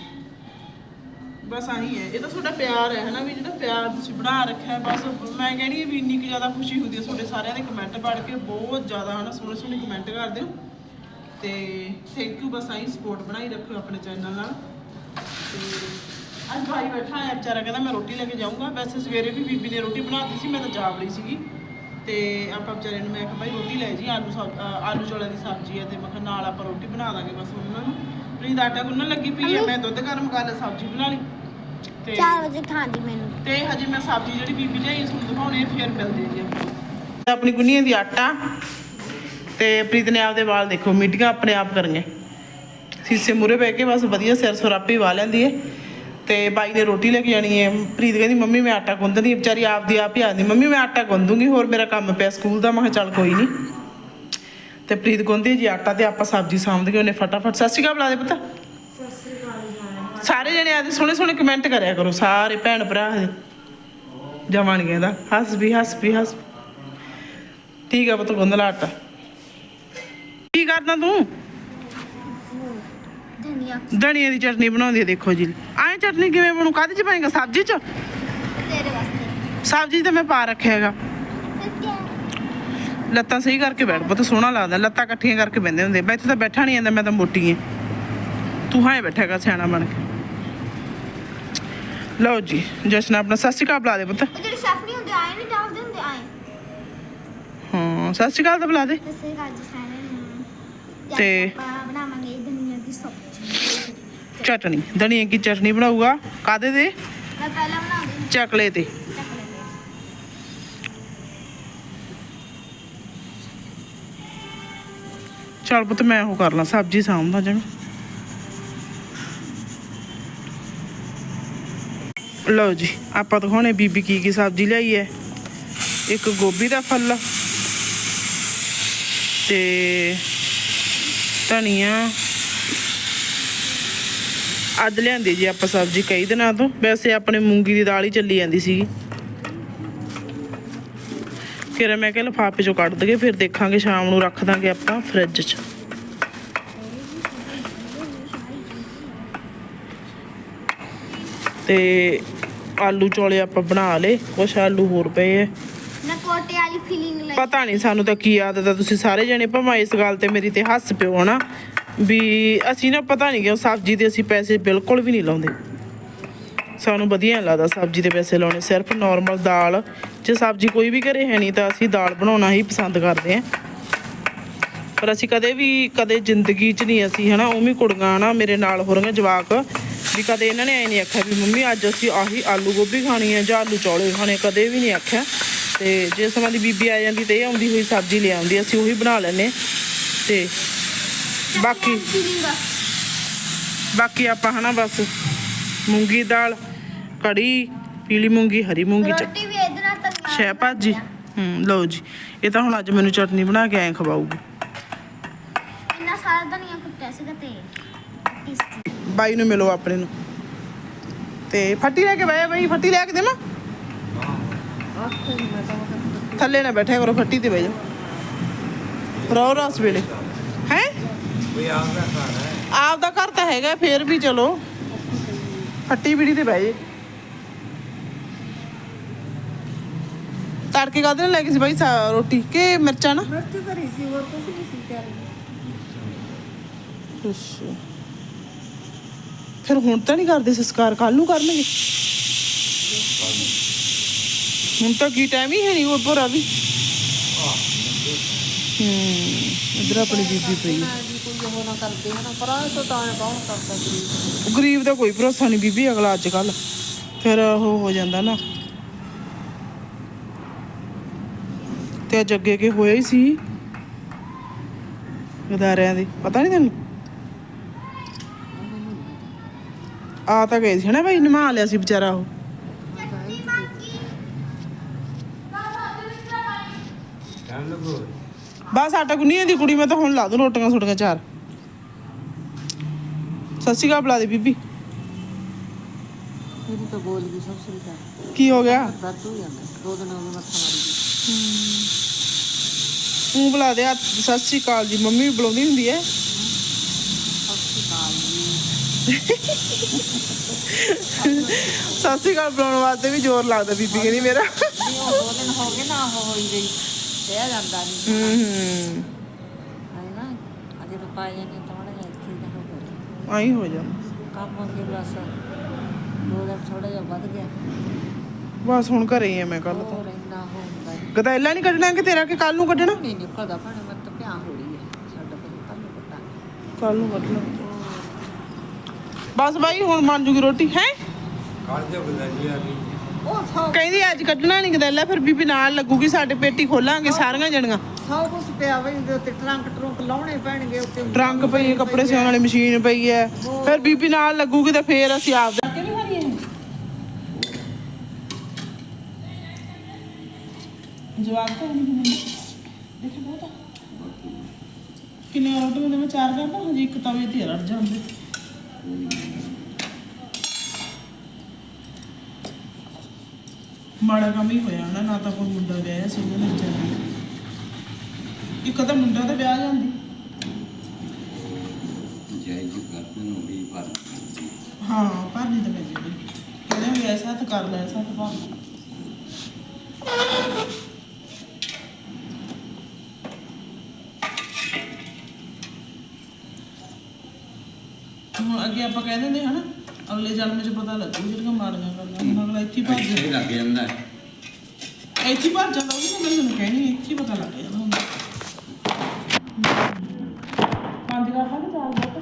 ਬਸ ਆਹੀ ਹੈ। ਇਹ ਤਾਂ ਤੁਹਾਡਾ ਪਿਆਰ ਹੈ ਹਨਾ ਵੀ ਜਿਹੜਾ ਪਿਆਰ ਤੁਸੀਂ ਬਣਾ ਰੱਖਿਆ ਬਸ ਮੈਂ ਕਹਿੰਦੀ ਵੀ ਇੰਨੀ ਕੁ ਜ਼ਿਆਦਾ ਖੁਸ਼ੀ ਹੁੰਦੀ ਹੈ ਤੁਹਾਡੇ ਸਾਰਿਆਂ ਦੇ ਕਮੈਂਟ ਪੜ੍ਹ ਕੇ ਬਹੁਤ ਜ਼ਿਆਦਾ ਹਨਾ ਸੋਹਣੇ ਸੋਹਣੇ ਕਮੈਂਟ ਕਰਦੇ ਹੋ। ਤੇ ਥੈਂਕ ਯੂ ਬਸ ਆਹੀ ਸਪੋਰਟ ਬਣਾਈ ਰੱਖਿਓ ਆਪਣੇ ਚੈਨਲ ਨਾਲ। ਤੇ ਅੱਜ ਭਾਈ ਬੈਠਾ ਹੈ ਵਿਚਾਰਾ ਕਹਿੰਦਾ ਮੈਂ ਰੋਟੀ ਲੈ ਕੇ ਜਾਊਂਗਾ। ਵੈਸੇ ਸਵੇਰੇ ਵੀ ਬੀਬੀ ਨੇ ਰੋਟੀ ਬਣਾਤੀ ਸੀ ਮੈਂ ਤਾਂ ਜਾ ਵੜੀ ਸੀਗੀ। ਤੇ ਆਪਾਂ ਵਿਚਾਰੇ ਨੂੰ ਮੈਂ ਕਿਹਾ ਭਾਈ ਰੋਟੀ ਲੈ ਜੀ ਆਲੂ ਆਲੂ ਚੌਲਾਂ ਦੀ ਸਬਜ਼ੀ ਹੈ ਤੇ ਮੈਂ ਕਿਹਾ ਨਾਲ ਆਪਾਂ ਰੋਟੀ ਬਣਾ ਦਾਂਗੇ ਬਸ ਉਹਨਾਂ ਨੂੰ। ਪ੍ਰੀਤ ਆਟਾ ਗੁੰਨਣ ਲੱਗੀ ਪਈ ਹੈ ਮੈਂ ਦੁੱਧ ਗਰਮ ਕਰ ਲਿਆ ਸਬਜ਼ੀ ਬਣਾ ਲਈ। ਤੇ 4 ਵਜੇ ਖਾਂਦੀ ਮੈਨੂੰ। ਤੇ ਹਜੇ ਮੈਂ ਸਬਜ਼ੀ ਜਿਹੜੀ ਬੀਬੀ ਲਿਆਈ ਤੁਹਾਨੂੰ ਦਿਖਾਉਣੇ ਆ, ਫਿਰ ਮਿਲਦੇ ਜੀ ਆਪਾਂ। ਆਪਣੀ ਗੁੰਨੀਆਂ ਦੀ ਆਟਾ ਤੇ ਪ੍ਰੀਤ ਨੇ ਆਪਦੇ ਵਾਲ ਦੇਖੋ ਮੀਟੀਆਂ ਆਪਣੇ ਆਪ ਕਰੀਆਂ। ਸੀਸੇ ਮੂਰੇ ਬਹਿ ਕੇ ਬਸ ਵਧੀਆ ਸਿਰ ਸੁਰ ਆਪੇ ਵਾ ਲੈਂਦੀ ਏ। ਤੇ ਬਾਈ ਨੇ ਰੋਟੀ ਲੈ ਕੇ ਜਾਣੀ ਹੈ ਪ੍ਰੀਤ ਕਹਿੰਦੀ ਮੰਮੀ ਮੈਂ ਆਟਾ ਗੁੰਨਦੀ ਹਾਂ ਵਿਚਾਰੀ ਆਪਦੀ ਆਪ ਹੀ ਆਂਦੀ ਮੰਮੀ ਮੈਂ ਆਟਾ ਗੁੰਨ ਦੂੰਗੀ ਹੋਰ ਮੇਰਾ ਕੰਮ ਪਿਆ ਸਕੂਲ ਦਾ। ਮੈਂ ਕਿਹਾ ਚੱਲ ਕੋਈ ਨਹੀਂ। ਤੇ ਪ੍ਰੀਤ ਗੁੰਨਦੀ ਹੈ ਜੀ ਆਟਾ ਤੇ ਆਪਾਂ ਸਬਜ਼ੀ ਸਾਂਭਦੇ ਉਹਨੇ ਫਟਾਫਟ ਸਤਿ ਸ਼੍ਰੀ ਅਕਾਲ ਬੁਲਾ ਦੇ ਪੁੱਤ। ਸਾਰੇ ਜਣੇ ਆਦੇ ਸੋਹਣੇ ਸੋਹਣੇ ਕਮੈਂਟ ਕਰਿਆ ਕਰੋ ਸਾਰੇ ਭੈਣ ਭਰਾ ਦੇ ਜਮਣ ਕਹਿੰਦਾ ਹੱਸ ਵੀ ਹੱਸ ਵੀ ਹੱਸ। ਠੀਕ ਆ ਪੁੱਤ ਆਟਾ। ਕੀ ਕਰਦਾ ਤੂੰ? ਧਨੀਆ। ਦੀ ਚਟਨੀ ਬਣਾਉਂਦੀ ਹੈ ਦੇਖੋ ਜੀ। ਐਂ ਚਟਨੀ ਕਿਵੇਂ ਬਣੂ? ਕਾਹਦੇ ਚ ਪਾਏਗਾ? ਸਬਜ਼ੀ ਚ? ਤੇਰੇ ਵਾਸਤੇ। ਸਬਜ਼ੀ ਤਾਂ ਮੈਂ ਪਾ ਰੱਖਿਆ ਹੈਗਾ। ਫਿਰ ਕਿਆ ਲੱਤਾਂ ਸਹੀ ਕਰਕੇ ਬੈਠ ਬਹੁਤ ਸੋਹਣਾ ਲੱਗਦਾ। ਲੱਤਾਂ ਇਕੱਠੀਆਂ ਕਰਕੇ ਬੈੰਦੇ ਹੁੰਦੇ ਮੈਂ ਇੱਥੇ ਤਾਂ ਬੈਠਾ ਨਹੀਂ ਜਾਂਦਾ ਮੈਂ ਤਾਂ ਮੋਟੀ ਐ ਤੂੰ ਹਾਂ ਬੈਠੇਗਾ ਸਿਆਣਾ ਬਣ ਕੇ। ਲਓ ਜੀ ਜਸ਼ਨ ਆਪਣਾ ਸਤਿ ਸ਼੍ਰੀ ਅਕਾਲ ਬੁਲਾ ਦੇ ਪੁੱਤ। ਉਹ ਜਿਹੜੇ ਸ਼ੈਫ ਨਹੀਂ ਹੁੰਦੇ ਆਏ ਨਹੀਂ ਟਾਪਦੇ ਹੁੰਦੇ ਆਏ। ਹਾਂ ਸਤਿ ਸ਼੍ਰੀ ਅਕਾਲ ਤਾਂ ਬੁਲਾ ਦੇ। ਕਾਜੀ ਸਾਰੇ ਨੂੰ। ਤੇ- ਆਪਾਂ ਬਣਾਵਾਂਗੇ ਧਨੀਆ ਦੀ ਸਬਜ਼ੀ ਚਟਨੀ ਧਨੀਏ ਦੀ ਚਟਨੀ ਬਣਾਊਗਾ? ਕਾਦੇ ਦੇ ਮੈਂ ਪਹਿਲਾਂ ਬਣਾਉਂਦੀ ਚਕਲੇ ਤੇ। ਚੱਕ ਲੈਂਦੇ ਚਲ ਪੁੱਤ ਮੈਂ ਉਹ ਕਰ ਲਾਂ ਸਬਜ਼ੀ ਸਾਂਭਦਾ ਜਿਵੇਂ ਲਓ ਜੀ, ਆਪਾਂ ਦਿਖਾਉਣੇ ਬੀਬੀ ਕੀ ਕੀ ਸਬਜ਼ੀ ਲਿਆਈ ਹੈ। ਇੱਕ ਗੋਭੀ ਦਾ ਫਲ, ਤੇ ਧਨੀਆ। ਅੱਜ ਲਿਆਂਦੀ ਜੀ ਆਪਾਂ ਸਬਜ਼ੀ ਕਈ ਦਿਨਾਂ ਤੋਂ, ਵੈਸੇ ਆਪਣੇ ਮੂੰਗੀ ਦੀ ਦਾਲ ਹੀ ਚੱਲੀ ਜਾਂਦੀ ਸੀਗੀ। ਫਿਰ ਮੈਂ ਕਿਹਾ ਲਿਫਾਫੇ ਚੋਂ ਕੱਢ ਦਈਏ, ਫਿਰ ਦੇਖਾਂਗੇ, ਸ਼ਾਮ ਨੂੰ ਰੱਖ ਦਾਂਗੇ ਆਪਾਂ ਫ੍ਰਿਜ 'ਚ। ਤੇ ਆਲੂ ਚੌਲੇ ਆਪਾਂ ਬਣਾ ਲਏ ਕੁਛ ਆਲੂ ਹੋਰ ਪਏ ਐ ਮੈਂ ਕੋਟੇ ਵਾਲੀ ਫੀਲਿੰਗ ਲਈ। ਪਤਾ ਨਹੀਂ ਸਾਨੂੰ ਤਾਂ ਕੀ ਆਦਤ ਆ ਤੁਸੀਂ ਸਾਰੇ ਜਣੇ ਭਾਵੇਂ ਇਸ ਗੱਲ ਤੇ ਮੇਰੀ ਤੇ ਹੱਸ ਪਿਓ ਹਨਾ ਵੀ ਅਸੀਂ ਨਾ ਪਤਾ ਨਹੀਂ ਕਿਉਂ ਸਬਜ਼ੀ ਤੇ ਅਸੀਂ ਪੈਸੇ ਬਿਲਕੁਲ ਵੀ ਨਹੀਂ ਲਾਉਂਦੇ। ਸਾਨੂੰ ਵਧੀਆ ਲੱਗਦਾ ਸਬਜ਼ੀ ਤੇ ਪੈਸੇ ਲਾਉਣੇ ਸਿਰਫ ਨਾਰਮਲ ਦਾਲ ਜੇ ਸਬਜ਼ੀ ਕੋਈ ਵੀ ਘਰੇ ਹੈ ਨਹੀਂ ਤਾਂ ਅਸੀਂ ਦਾਲ ਬਣਾਉਣਾ ਹੀ ਪਸੰਦ ਕਰਦੇ ਹਾਂ ਪਰ ਅਸੀਂ ਕਦੇ ਵੀ ਕਦੇ ਜ਼ਿੰਦਗੀ 'ਚ ਨਹੀਂ ਅਸੀਂ ਹਨਾ ਉਵੇਂ ਕੁੜੀਆਂ ਨਾ ਮੇਰੇ ਨਾਲ ਹੋ ਰਹੀਆਂ ਜਵਾਕ ਵੀ ਕਦੇ ਇਹਨਾਂ ਨੇ ਐ ਨਹੀਂ ਆਖਿਆ ਵੀ ਮੰਮੀ ਅੱਜ ਅਸੀਂ ਆਹੀ ਆਲੂ ਗੋਭੀ ਖਾਣੀ ਹੈ ਜਾਂ ਆਲੂ ਚੌਲੇ ਖਾਣੇ ਕਦੇ ਵੀ ਨਹੀਂ ਆਖਿਆ। ਤੇ ਜੇ ਸਮਾਂ ਦੀ ਬੀਬੀ ਆ ਜਾਂਦੀ ਤੇ ਇਹ ਆਉਂਦੀ ਹੋਈ ਸਬਜ਼ੀ ਲੈ ਆਉਂਦੀ ਅਸੀਂ ਉਹੀ ਬਣਾ ਲੈਨੇ ਤੇ ਬਾਕੀ ਬਾਕੀ ਆਪਾਂ ਹਨਾ ਬਸ ਮੂੰਗੀ ਦਾਲ ਕੜੀ ਪੀਲੀ ਮੂੰਗੀ ਹਰੀ ਮੂੰਗੀ ਰੋਟੀ ਵੀ ਇਧਰ ਨਾਲ ਧਨੀਆ ਸ਼ੈ ਭਾਜੀ। ਹੂੰ ਲਓ ਜੀ ਇਹ ਤਾਂ ਹੁਣ ਅੱਜ ਮੈਨੂੰ ਚਟਨੀ ਬਣਾ ਕੇ ਐਂ ਖਵਾਊਗੀ। ਇੰਨਾ ਸਾਰਾ ਧਨੀਆ ਕੁੱਟਿਆ ਸੀਗਾ ਤੇ। ਬਾਈ ਨੂੰ ਮਿਲੋ ਆਪਣੇ ਨੂੰ। ਤੇ ਫੱਟੀ ਲੈ ਕੇ ਬਹਿ ਬਈ ਫੱਟੀ ਲੈ ਕੇ ਦੇਵਾਂ ਥੱਲੇ ਨਾ ਬੈਠਿਆ ਕਰੋ ਫੱਟੀ ਤੇ ਬਹਿ ਰੋ ਰਸ ਵੇਲੇ। ਹੈ? ਆਪ ਦਾ ਘਰ ਤਾਂ ਹੈਗਾ ਫੇਰ ਵੀ ਚਲੋ। ਫੱਟੀ ਬਿੜੀ ਤੇ ਬਹਿ ਜੇ। ਤੜਕੇ ਕਾਹਦੇ ਨਾਲ ਲੈ ਕੇ ਸੀ ਬਾਈ ਸਾ- ਰੋਟੀ? ਕਿ ਮਿਰਚਾਂ ਨਾ? ਮਿਰਚ ਧਰੀ ਸੀ ਹੋਰ ਕੁਝ ਨਹੀਂ ਸੀ ਅੱਛਾ। ਫਿਰ ਹੁਣ ਤਾਂ ਨਹੀਂ ਕਰਦੇ ਸੰਸਕਾਰ ਕੱਲ ਨੂੰ ਕਰਨਗੇ। ਹੁਣ ਤਾਂ ਕੀ ਟਾਈਮ ਹੀ ਹੈ ਨਹੀਂ ਉਹ ਭੋਰਾ ਵੀ। ਹੂੰ, ਇਧਰ ਆਪਣੀ ਬੀਬੀ ਪਈ। ਹੈ ਗਰੀਬ ਦਾ ਕੋਈ ਭਰੋਸਾ ਨਹੀਂ ਬੀਬੀ, ਅਗਲਾ ਅੱਜ ਕੱਲ ਫਿਰ ਉਹ ਹੋ ਜਾਂਦਾ ਨਾ। ਤੇ ਅੱਜ ਅੱਗੇ ਕੇ ਹੋਇਆ ਹੀ ਸੀ। ਗਦਾਰਿਆਂ ਦੇ। ਪਤਾ ਨਹੀਂ ਤੈਨੂੰ ਆ ਤਾਂ ਗਏ ਸੀ ਨਾ ਭਾਈ ਨਮਾ ਲਿਆ ਸੀ ਵਿਚਾਰਾ ਉਹ। ਬਸ ਆਟਾ ਗੁੰਨੀ ਦੀ ਕੁੜੀ ਮੈਂ ਤਾਂ ਹੁਣ ਲਾ ਦੂੰ ਰੋਟੀਆਂ ਸੁੱਟੀਆਂ ਚਾਰ। ਸਤਿ ਸ਼੍ਰੀ ਅਕਾਲ ਬੁਲਾ ਦੇ ਬੀਬੀ। ਮੇਰੀ ਤਾਂ ਬੋਲ ਗਈ ਸਭ ਸੁਣ ਕੇ ਕੀ ਹੋ ਗਿਆ? ਦਰਦ ਹੋ ਜਾਂਦਾ। ਦੋ ਦਿਨ ਹੋ ਗਏ ਮੱਥਾ ਮਾਰੀ ਗਈ। ਤੂੰ ਬੁਲਾ ਦੇ ਸ਼੍ਰੀ ਅਕਾਲ ਜੀ। ਮੰਮੀ ਵੀ ਬੁਲਾਉਂਦੀ ਹੁੰਦੀ ਹੈ ਸਤਿ ਸ਼੍ਰੀ ਅਕਾਲ ਬੁਲਾਉਣ ਵਾਸਤੇ ਵੀ ਜ਼ੋਰ ਲੱਗਦਾ ਬੀਬੀ ਕਹਿੰਦੀ ਮੇਰਾ। ਨਹੀਂ ਉਹ ਦੋ ਦਿਨ ਹੋ ਗਏ ਨਾ ਉਹ ਹੋਈ ਗਈ। ਰਹਿ ਜਾਂਦਾ ਨਹੀਂ। ਹੂੰ ਹੂੰ। ਹੈ ਨਾ ਅਜੇ ਤਾਂ ਪਾਏ ਜਾਂਦੇ ਥੋੜਾ ਜਿਹਾ ਇੱਥੇ ਦਾ ਹੋ ਗਿਆ ਆਈ ਹੋ ਜਾਂਦਾ ਕੰਮ ਅੱਗੇ ਬਸ। ਦੋ ਦਿਨ ਥੋੜਾ ਜਿਹਾ ਵੱਧ ਗਿਆ। ਬਸ ਹੁਣ ਘਰੇ ਹੀ ਆ ਮੈਂ ਕੱਲ ਤੋਂ। ਹੋ। ਗਦੈਲਾ ਨਹੀਂ ਕੱਢਣਾ ਕਿ ਤੇਰਾ ਕਿ ਕੱਲ ਨੂੰ ਕੱਢਣਾ? ਨਹੀਂ ਨਿਕਲਦਾ ਭਾਣੇ ਮੈਂ ਤਾਂ ਪਿਆ ਹੋ ਰਹੀ ਹੈ ਸਾਡਾ ਕੱਲ ਨੂੰ ਪਤਾ ਕੱਲ ਨੂੰ ਕੱਢਣਾ। ਬਸ ਬਾਈ ਹੁਣ ਬਣ ਜੂਗੀ ਰੋਟੀ ਹੈ? ਕਹਿੰਦੀ ਅੱਜ ਕੱਢਣਾ ਨਹੀਂ ਗਦੈਲਾ ਫਿਰ ਬੀਬੀ ਨਾਲ ਲੱਗੂਗੀ ਸਾਡੇ ਪੇਟੀ ਖੋਲਾਂਗੇ ਸਾਰੀਆਂ ਜਣੀਆਂ। ਟਰੰਕ ਪਈ ਕੱਪੜੇ ਸਿਉਣ ਵਾਲੀ ਮਸ਼ੀਨ ਪਈ ਹੈ। ਫਿਰ ਬੀਬੀ ਨਾਲ ਲੱਗੂਗੀ ਤੇ ਫਿਰ ਅਸੀਂ ਆਪ ਜਵਾਬ ਤਾਂ ਨਹੀਂ ਦੇਖੋ ਬਹੁਤਾ ਕਿੰਨੇ ਆਰਡਰ ਨੇ ਮੈਂ ਚਾਰ ਕਰਦਾ ਹਜੇ ਇੱਕ ਤਵੇ ਤੇ ਰੜ ਜਾਂਦੇ। ਮਾੜਾ ਕੰਮ ਹੀ ਹੋਇਆ ਨਾ ਨਾ ਤਾਂ ਕੋਈ ਮੁੰਡਾ ਵਿਆਹਿਆ ਸੀ ਉਹਨਾਂ ਨੇ ਵਿਚਾਰੇ ਇੱਕ ਤਾਂ ਮੁੰਡਾ ਤਾਂ ਵਿਆਹ ਜਾਂਦੀ। ਜਾਇਜ਼ ਕਰਦੇ ਨੂੰ ਵੀ ਪਰ ਹਾਂ ਭਰਨੀ ਤਾਂ ਪੈਂਦੀ ਬਈ ਕਹਿੰਦੇ ਵੀ ਐਸਾ ਤਾਂ ਕਰ ਲੈ ਐਸਾ ਤਾਂ ਲੈ। ਹੁਣ ਅੱਗੇ ਆਪਾਂ ਕਹਿ ਦਿੰਦੇ ਹਨਾ ਅਗਲੇ ਜਨਮ 'ਚ ਪਤਾ ਲੱਗੂ ਜਿਹੜੀਆਂ ਅਗਲਾ ਇੱਥੇ ਭਰ ਇੱਥੇ ਹੀ ਲੱਗ ਜਾਂਦਾ ਹੈ। ਇੱਥੇ ਭਰ ਜਾਂਦਾ ਉਹ ਨਾ ਮੈਂ ਤੁਹਾਨੂੰ ਕਹਿਣੀ ਇੱਥੇ ਹੀ ਪਤਾ ਲੱਗ ਜਾਂਦਾ ਹੁੰਦਾ ਪੰਜ ਦਾ ਫੜ ਚਾਰ ਦਾ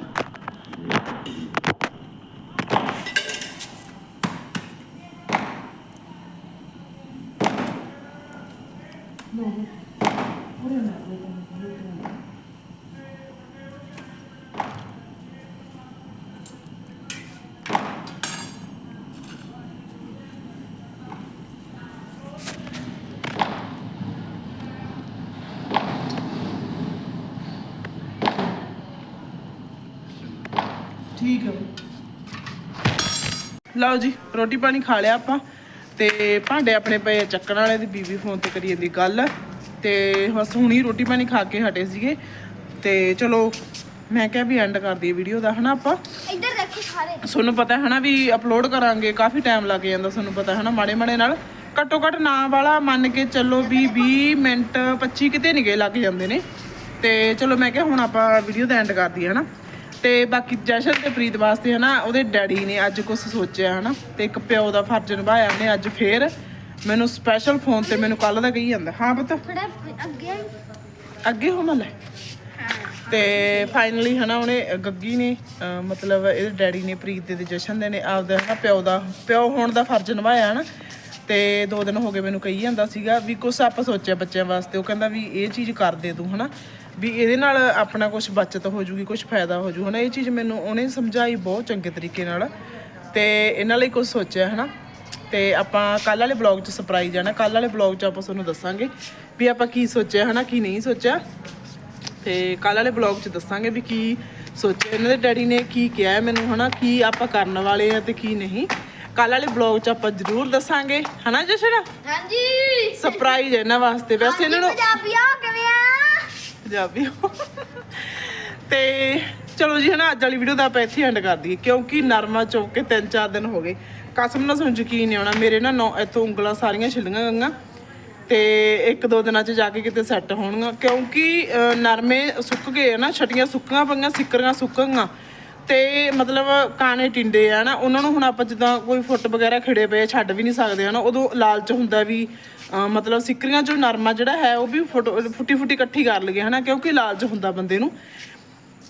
ਠੀਕ ਹੈ ਲਓ ਜੀ ਰੋਟੀ ਪਾਣੀ ਖਾ ਲਿਆ ਆਪਾਂ ਤੇ ਭਾਂਡੇ ਆਪਣੇ ਪਏ ਚੱਕਣ ਵਾਲੇ ਦੀ ਬੀਬੀ ਫੋਨ ਤੇ ਕਰੀ ਜਾਂਦੀ ਗੱਲ ਤੇ ਬਸ ਹੁਣੀ ਰੋਟੀ ਪਾਣੀ ਖਾ ਕੇ ਹਟੇ ਸੀਗੇ ਤੇ ਚਲੋ ਮੈਂ ਕਿਹਾ ਵੀ ਐਂਡ ਕਰ ਦਈਏ ਵੀਡੀਓ ਦਾ ਹਨਾ ਆਪਾਂ? ਇੱਧਰ ਦੇਖੋ ਸਾਰੇ। ਤੁਹਾਨੂੰ ਪਤਾ ਹੈ ਨਾ ਵੀ ਅਪਲੋਡ ਕਰਾਂਗੇ ਕਾਫੀ ਟਾਈਮ ਲੱਗ ਜਾਂਦਾ ਤੁਹਾਨੂੰ ਪਤਾ ਹੈ ਨਾ ਮਾੜੇ ਮਾੜੇ ਨਾਲ। ਘੱਟੋ ਘੱਟ ਨਾ ਵਾਲਾ ਮੰਨ ਕੇ ਚੱਲੋ ਵੀ 20 ਮਿੰਟ 25 ਕਿਤੇ ਨਹੀਂ ਗਏ ਲੱਗ ਜਾਂਦੇ ਨੇ। ਤੇ ਚਲੋ ਮੈਂ ਕਿਹਾ ਹੁਣ ਆਪਾਂ ਵੀਡੀਓ ਦਾ ਐਂਡ ਕਰ ਦਈਏ ਹਨਾ। ਤੇ ਬਾਕੀ ਜਸ਼ਨ ਤੇ ਪ੍ਰੀਤ ਵਾਸਤੇ ਹਨਾ ਉਹਦੇ ਡੈਡੀ ਨੇ ਅੱਜ ਕੁਝ ਸੋਚਿਆ ਹਨਾ ਤੇ ਇੱਕ ਪਿਓ ਦਾ ਫਰਜ਼ ਨਿਭਾਇਆ ਨੇ ਅੱਜ ਫੇਰ। ਮੈਨੂੰ ਸਪੈਸ਼ਲ ਫੋਨ ਤੇ ਮੈਨੂੰ ਕੱਲ ਦਾ ਕਹੀ ਜਾਂਦਾ। ਹਾਂ ਪੁੱਤ। ਥੋੜਾ ਅੱਗੇ। ਅੱਗੇ ਹੋ ਮਲੇ ਤੇ ਫਾਈਨਲੀ ਹਨਾ ਉਹਨੇ ਗੱਗੀ ਨੇ ਮਤਲਬ ਇਹਦੇ ਡੈਡੀ ਨੇ ਪ੍ਰੀਤ ਦੇ ਤੇ ਜਸ਼ਨ ਦੇ ਨੇ ਆਪਦਾ ਹਨਾ ਪਿਓ ਦਾ ਪਿਓ ਹੋਣ ਦਾ ਫਰਜ਼ ਨਿਭਾਇਆ ਹਨਾ। ਤੇ ਦੋ ਦਿਨ ਹੋ ਗਏ ਮੈਨੂੰ ਕਹੀ ਜਾਂਦਾ ਸੀਗਾ ਵੀ ਕੁਛ ਆਪਾਂ ਸੋਚਿਆ ਬੱਚਿਆਂ ਵਾਸਤੇ। ਉਹ ਕਹਿੰਦਾ ਵੀ ਇਹ ਚੀਜ਼ ਕਰ ਦੇ ਤੂੰ ਹਨਾ। ਵੀ ਇਹਦੇ ਨਾਲ ਆਪਣਾ ਕੁਝ ਬਚਤ ਹੋ ਜੂਗੀ ਕੁਝ ਫਾਇਦਾ ਹੋ ਜੂ। ਹਨਾ ਇਹ ਚੀਜ਼ ਮੈਨੂੰ ਉਹਨੇ ਸਮਝਾਈ ਬਹੁਤ ਚੰਗੇ ਤਰੀਕੇ ਨਾਲ ਤੇ ਇਹਨਾਂ ਲਈ ਕੁਝ ਸੋਚਿਆ ਹਨਾ? ਤੇ ਆਪਾਂ ਕੱਲ ਵਾਲੇ ਬਲੌਗ 'ਚ ਸਰਪ੍ਰਾਈਜ਼ ਆਣਾ ਕੱਲ ਵਾਲੇ ਬਲੌਗ 'ਚ ਆਪਾਂ ਤੁਹਾਨੂੰ ਦੱਸਾਂਗੇ ਵੀ ਆਪਾਂ ਕੀ ਸੋਚਿਆ ਹਨਾ ਕੀ ਨਹੀਂ ਸੋਚਿਆ। ਤੇ ਕੱਲ ਵਾਲੇ ਬਲੌਗ 'ਚ ਦੱਸਾਂਗੇ ਵੀ ਕੀ ਸੋਚਿਆ। ਇਹਨਾਂ ਦੇ ਡੈਡੀ ਨੇ ਕੀ ਕਿਹਾ ਮੈਨੂੰ ਹਨਾ ਕੀ ਆਪਾਂ ਕਰਨ ਵਾਲੇ ਆ ਤੇ ਕੀ ਨਹੀਂ। ਕੱਲ ਵਾਲੇ ਬਲੌਗ 'ਚ ਆਪਾਂ ਜ਼ਰੂਰ ਦੱਸਾਂਗੇ ਹਨਾ ਜਸ਼ਨ? ਹਾਂਜੀ। ਸਰਪ੍ਰਾਈਜ਼ ਹੈ ਇਹਨਾਂ ਵਾਸਤੇ। ਵੈਸੇ ਇਹਨਾਂ ਨੂੰ ਪੰਜਾਬੀਓ ਕਿਵੇਂ ਆ? ਪੰਜਾਬੀ ਹੋ। ਤੇ ਚਲੋ ਜੀ ਹਨਾ, ਅੱਜ ਵਾਲੀ ਵੀਡੀਓ ਦਾ ਆਪਾਂ ਇੱਥੇ ਐਂਡ ਕਰ ਦਈਏ, ਕਿਉਂਕਿ ਨਰਮਾ ਚੁੱਕ ਕੇ 3-4 ਦਿਨ ਹੋ ਗਏ। ਕਸਮ ਨਾਲ ਤੁਹਾਨੂੰ ਯਕੀਨ ਨਹੀਂ ਆਉਣਾ, ਮੇਰੇ ਨਾ ਨੌ ਇੱਥੋਂ ਉਂਗਲਾਂ ਸਾਰੀਆਂ ਛਿੱਲੀਆਂ ਗਈਆਂ। ਤੇ ਇੱਕ ਦੋ ਦਿਨਾਂ 'ਚ ਜਾ ਕੇ ਕਿਤੇ ਸੈੱਟ ਹੋਣਗੀਆਂ, ਕਿਉਂਕਿ ਨਰਮੇ ਸੁੱਕ ਗਏ ਆ ਨਾ, ਛਟੀਆਂ ਸੁੱਕੀਆਂ ਪਈਆਂ, ਸਿੱਕਰੀਆਂ ਸੁੱਕ ਤੇ ਮਤਲਬ ਕਾਣੇ ਟਿੰਡੇ ਆ ਨਾ, ਉਹਨਾਂ ਨੂੰ ਹੁਣ ਆਪਾਂ ਜਿੱਦਾਂ ਕੋਈ ਫੁੱਟ ਵਗੈਰਾ ਖਿੜੇ ਪਏ ਛੱਡ ਵੀ ਨਹੀਂ ਸਕਦੇ ਹਨਾ, ਉਦੋਂ ਲਾਲਚ ਹੁੰਦਾ ਵੀ ਮਤਲਬ ਸਿੱਕਰੀਆਂ ਚੋਂ ਨਰਮਾ ਜਿਹੜਾ ਹੈ, ਉਹ ਵੀ ਫੁੱਟ ਫੁੱਟੀ ਫੁੱਟੀ ਇਕੱਠੀ ਕਰ ਲਈਏ ਹਨਾ, ਕਿਉਂਕਿ ਲਾਲਚ ਹੁੰਦਾ ਬੰਦੇ ਨੂੰ।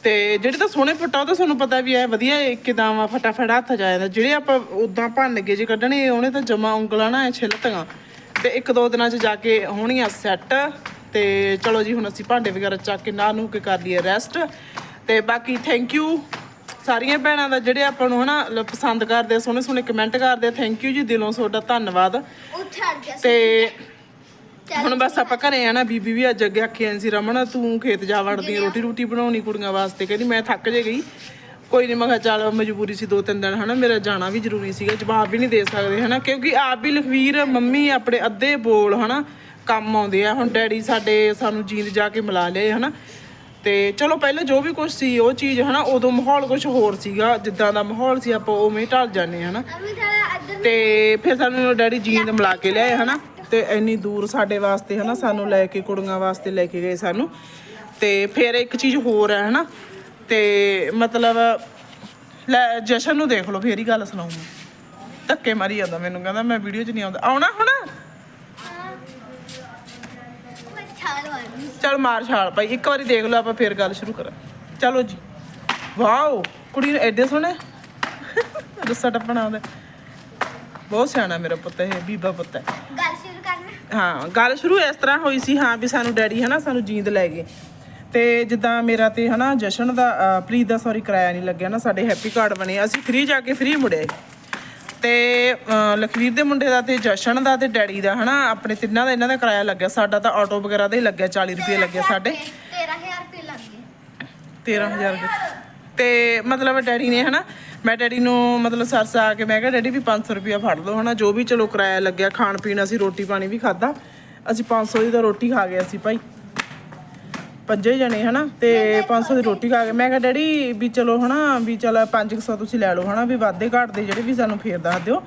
ਤੇ ਜਿਹੜੇ ਤਾਂ ਸੋਹਣੇ ਫੁੱਟਾ ਉਹ ਤਾਂ ਤੁਹਾਨੂੰ ਪਤਾ ਵੀ ਐ ਵਧੀਆ ਇੱਕਦਮ ਵਾ ਫਟਾਫਟ ਹੱਥ ਜਾ ਜਾਂਦਾ ਜਿਹੜੇ ਆਪਾਂ ਉਦਾਂ ਭੰਨ ਕੇ ਜੇ ਕੱਢਣੇ, ਉਹਨੇ ਤਾਂ ਜਮਾ ਉਂਗਲਾਂ ਨਾ ਐ ਛਿਲਤੀਆਂ। ਤੇ ਇੱਕ ਦੋ ਦਿਨਾਂ 'ਚ ਜਾ ਕੇ ਹੋਣੀਆਂ ਸੈੱਟ। ਤੇ ਚਲੋ ਜੀ, ਹੁਣ ਅਸੀਂ ਭਾਂਡੇ ਵਗੈਰਾ ਚੱਕ ਕੇ ਨਾ ਨੂੰ ਕੇ ਕਰ ਲਈਏ ਰੈਸਟ ਤੇ ਬਾਕੀ ਥੈਂਕ ਯੂ ਸਾਰੀਆਂ ਭੈਣਾਂ ਦਾ ਜਿਹੜੇ ਆਪਾਂ ਨੂੰ ਹਨਾ ਲ- ਪਸੰਦ ਕਰਦੇ ਆ, ਸੋਹਣੇ ਸੋਹਣੇ ਕਮੈਂਟ ਕਰਦੇ ਥੈਂਕ ਯੂ ਜੀ ਦਿਲੋਂ ਤੁਹਾਡਾ ਧੰਨਵਾਦ। ਉੱਥੇ ਅੜ ਗਿਆ ਸੀ ਤੇ ਹੁਣ ਬਸ ਆਪਾਂ ਘਰੇ ਆ ਨਾ ਬੀਬੀ ਵੀ ਅੱਜ ਅੱਗੇ ਆਖੀ ਸੀ ਰਮਨ ਤੂੰ ਖੇਤ ਜਾ ਵੜਦੀ ਰੋਟੀ ਰੋਟੀ ਬਣਾਉਣੀ ਕੁੜੀਆਂ ਵਾਸਤੇ ਕਹਿੰਦੀ ਮੈਂ ਥੱਕ ਜੇ ਗਈ। ਕੋਈ ਨਹੀਂ ਮੈਂ ਕਿਹਾ ਚੱਲ ਮਜਬੂਰੀ ਸੀ ਦੋ ਤਿੰਨ ਦਿਨ ਹਨਾ ਮੇਰਾ ਜਾਣਾ ਵੀ ਜ਼ਰੂਰੀ ਸੀਗਾ ਜਵਾਬ ਵੀ ਨਹੀਂ ਦੇ ਸਕਦੇ ਹਨਾ ਕਿਉਂਕਿ ਆਪ ਵੀ ਲਖਵੀਰ ਮੰਮੀ ਆਪਣੇ ਅੱਧੇ ਬੋਲ ਹਨਾ ਕੰਮ ਆਉਂਦੇ ਆ ਹੁਣ ਡੈਡੀ ਸਾਡੇ ਸਾਨੂੰ ਜੀਂਦ ਜਾ ਕੇ ਮਿਲਾ ਲਏ ਹਨਾ। ਤੇ ਚਲੋ ਪਹਿਲਾਂ ਜੋ ਵੀ ਕੁਝ ਸੀ ਉਹ ਚੀਜ਼ ਹਨਾ ਉਦੋਂ ਮਾਹੌਲ ਕੁਝ ਹੋਰ ਸੀਗਾ ਜਿੱਦਾਂ ਦਾ ਮਾਹੌਲ ਸੀ ਆਪਾਂ ਉਵੇਂ ਹੀ ਢਲ ਜਾਂਦੇ ਹਨਾ। ਥੋੜਾ ਇੱਧਰ ਤੇ ਫਿਰ ਸਾਨੂੰ ਡੈਡੀ ਜੀਂਦ ਮਿਲਾ ਕੇ ਲਿਆਏ ਹਨਾ ਤੇ ਇੰਨੀ ਦੂਰ ਸਾਡੇ ਵਾਸਤੇ ਹਨਾ ਸਾਨੂੰ ਲੈ ਕੇ ਕੁੜੀਆਂ ਵਾਸਤੇ ਲੈ ਕੇ ਗਏ ਸਾਨੂੰ। ਤੇ ਫਿਰ ਇੱਕ ਚੀਜ਼ ਹੋਰ ਹੈ ਹਨਾ ਤੇ ਮਤਲਬ ਲੈ ਜਸ਼ਨ ਨੂੰ ਦੇਖ ਲਓ ਫੇਰ ਹੀ ਗੱਲ ਸੁਣਾਉਂ ਮੈਂ ਧੱਕੇ ਮਾਰੀ ਜਾਂਦਾ ਮੈਨੂੰ ਕਹਿੰਦਾ ਮੈਂ ਵੀਡੀਓ 'ਚ ਨਹੀਂ ਆਉਂਦਾ। ਆਉਣਾ ਹੁਣ ਮੈਂ ਛਾਲ ਮਾਰਨੀ ਚਲ ਮਾਰ ਛਾਲ ਭਾਈ ਇੱਕ ਵਾਰੀ ਦੇਖ ਲਓ ਆਪਾਂ ਫੇਰ ਗੱਲ ਸ਼ੁਰੂ ਕਰਾਂ। ਚਲੋ ਜੀ। ਵਾਓ ਕੁੜੀ ਨੂੰ ਐਡੇ ਸੋਹਣੇ। ਰੱਸਾ ਟੱਪਣਾ ਆਉਂਦਾ ਬਹੁਤ ਸਿਆਣਾ ਮੇਰਾ ਪੁੱਤ ਇਹ ਬੀਬਾ ਪੁੱਤ ਹੈ। ਗੱਲ ਸ਼ੁਰੂ ਕਰਨਾ। ਹਾਂ ਗੱਲ ਸ਼ੁਰੂ ਇਸ ਤਰ੍ਹਾਂ ਹੋਈ ਸੀ ਹਾਂ ਵੀ ਸਾਨੂੰ ਡੈਡੀ ਹਨਾ ਸਾਨੂੰ ਜੀਂਦ ਲੈ ਗਏ। ਤੇ ਜਿੱਦਾਂ ਮੇਰਾ ਤੇ ਹਨਾ ਜਸ਼ਨ ਦਾ ਪ੍ਰੀਤ ਦਾ ਸੌਰੀ ਕਿਰਾਇਆ ਨਹੀਂ ਲੱਗਿਆ ਨਾ ਸਾਡੇ ਹੈਪੀ ਕਾਰਡ ਬਣੇ ਅਸੀਂ ਫ੍ਰੀ ਜਾ ਕੇ ਫ੍ਰੀ ਮੁੜੇ। ਤੇ ਲਖਵੀਰ ਦੇ ਮੁੰਡੇ ਦਾ ਤੇ ਜਸ਼ਨ ਦਾ ਤੇ ਡੈਡੀ ਦਾ ਹਨਾ? ਆਪਣੇ ਤਿੰਨਾਂ ਦਾ ਇਹਨਾਂ ਦਾ ਕਿਰਾਇਆ ਲੱਗਿਆ। ਸਾਡਾ ਤਾਂ ਆਟੋ ਵਗੈਰਾ ਦਾ ਹੀ ਲੱਗਿਆ 40 ਰੁਪਏ ਲੱਗਿਆ ਸਾਡੇ। 13000 ਰੁਪਏ ਲੱਗ ਗਏ। 13000 ਰੁਪਏ। ਤੇ ਮਤਲਬ ਡੈਡੀ ਨੇ ਹਨਾ? ਮੈਂ ਡੈਡੀ ਨੂੰ ਮਤਲਬ ਸਰਸ ਆ ਕੇ ਮੈਂ ਕਿਹਾ ਡੈਡੀ ਵੀ 500 ਰੁਪਇਆ ਫੜ ਲਓ ਹਨਾ? ਜੋ ਵੀ ਚਲੋ ਕਿਰਾਇਆ ਲੱਗਿਆ ਖਾਣ ਪੀਣ ਅਸੀਂ ਰੋਟੀ ਪਾਣੀ ਵੀ ਖਾਦਾ ਅਸੀਂ 500 ਦੀ ਤਾਂ ਰੋਟੀ ਖਾ ਗਏ ਅਸੀਂ ਭਾਈ। ਪੰਜੇ ਜਣੇ ਹਨਾ? ਤੇ 500 ਦੀ ਰੋਟੀ ਖਾ ਗਏ ਮੈਂ ਕਿਹਾ ਡੈਡੀ ਵੀ ਚਲੋ ਹਨਾ ਵੀ ਚਲ 500 ਤੁਸੀਂ ਲੈ ਲਓ ਹਨਾ ਵੀ ਵਾਧੇ ਘਾਟ ਦੇ ਜਿਹੜੇ ਵੀ ਸਾਨੂੰ ਫੇਰ ਦੱਸ ਦਿਓ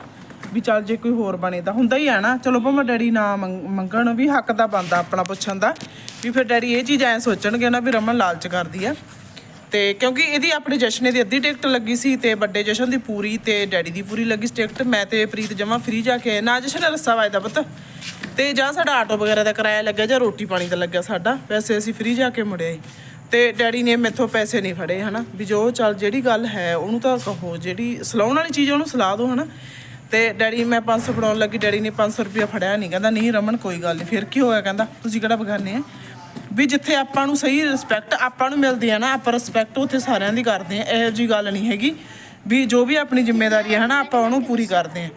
ਵੀ ਚੱਲ ਜੇ ਕੋਈ ਹੋਰ ਬਣੇ ਤਾਂ। ਹੁੰਦਾ ਹੀ ਆ ਨਾ। ਚਲੋ ਭਾਵੇਂ ਡੈਡੀ ਨਾ ਮੰਗ- ਮੰਗਣ ਵੀ ਹੱਕ ਦਾ ਬੰਦਾ ਆਪਣਾ ਪੁੱਛਣ ਦਾ ਵੀ ਫਿਰ ਡੈਡੀ ਇਹ ਚੀਜ਼ ਐ ਸੋਚਣਗੇ ਨਾ ਵੀ ਰਮਨ ਲਾਲਚ ਕਰਦੀ ਆ। ਤੇ ਕਿਉਂਕਿ ਇਹਦੀ ਆਪਣੇ ਜਸ਼ਨੇ ਦੀ ਅੱਧੀ ਟਿਕਟ ਲੱਗੀ ਸੀ ਤੇ ਵੱਡੇ ਜਸ਼ਨ ਦੀ ਪੂਰੀ ਤੇ ਡੈਡੀ ਦੀ ਪੂਰੀ ਲੱਗੀ ਸੀ ਟਿਕਟ। ਮੈਂ ਤੇ ਪ੍ਰੀਤ ਜਮਾ ਫ੍ਰੀ ਜਾ ਕੇ। ਨਾ ਜਸ਼ਨ ਰੱਸਾ ਵੱਜਦਾ ਪੁੱਤ। ਤੇ ਜਾਂ ਸਾਡਾ ਆਟੋ ਵਗੈਰਾ ਦਾ ਕਿਰਾਇਆ ਲੱਗਿਆ ਜਾਂ ਰੋਟੀ ਪਾਣੀ ਦਾ ਲੱਗਿਆ ਸਾਡਾ ਵੈਸੇ ਅਸੀਂ ਫ੍ਰੀ ਜਾ ਕੇ ਮੁੜਿਆ ਸੀ ਤੇ ਡੈਡੀ ਨੇ ਮੈਥੋਂ ਪੈਸੇ ਨਹੀਂ ਫੜੇ, ਹਨਾ? ਵੀ ਜੋ ਚੱਲ ਜਿਹੜੀ ਗੱਲ ਹੈ, ਉਹਨੂੰ ਤਾਂ ਕਹੋ, ਜਿਹੜੀ ਸਲਾਉਣ ਵਾਲੀ ਚੀਜ਼ ਉਹਨੂੰ ਸਲਾਹ ਦਿਓ, ਹਨਾ? ਤੇ ਡੈਡੀ ਮੈਂ 500 ਫੜਾਉਣ ਲੱਗੀ, ਡੈਡੀ ਨੇ 500 ਰੁਪਇਆ ਫੜਿਆ ਨਹੀਂ ਕਹਿੰਦਾ, ਨਹੀਂ ਰਮਨ, ਕੋਈ ਗੱਲ ਨਹੀਂ ਫਿਰ ਕੀ ਹੋਇਆ, ਕਹਿੰਦਾ, ਤੁਸੀਂ ਕਿਹੜਾ ਬਗਾਨੇ ਆ? ਵੀ ਜਿੱਥੇ ਆਪਾਂ ਨੂੰ ਸਹੀ ਰਿਸਪੈਕਟ ਆਪਾਂ ਨੂੰ ਮਿਲਦੀ ਹੈ ਨਾ, ਆਪਾਂ ਰਿਸਪੈਕਟ ਉੱਥੇ ਸਾਰਿਆਂ ਦੀ ਕਰਦੇ ਆ, ਇਹੋ ਜੀ ਗੱਲ ਨਹੀਂ ਹੈਗੀ। ਵੀ ਜੋ ਵੀ ਆਪਣੀ ਜ਼ਿੰਮੇਵਾਰੀ ਹੈ ਹਨਾ, ਆਪਾਂ ਉਹਨੂੰ ਪੂਰੀ ਕਰਦੇ ਆ।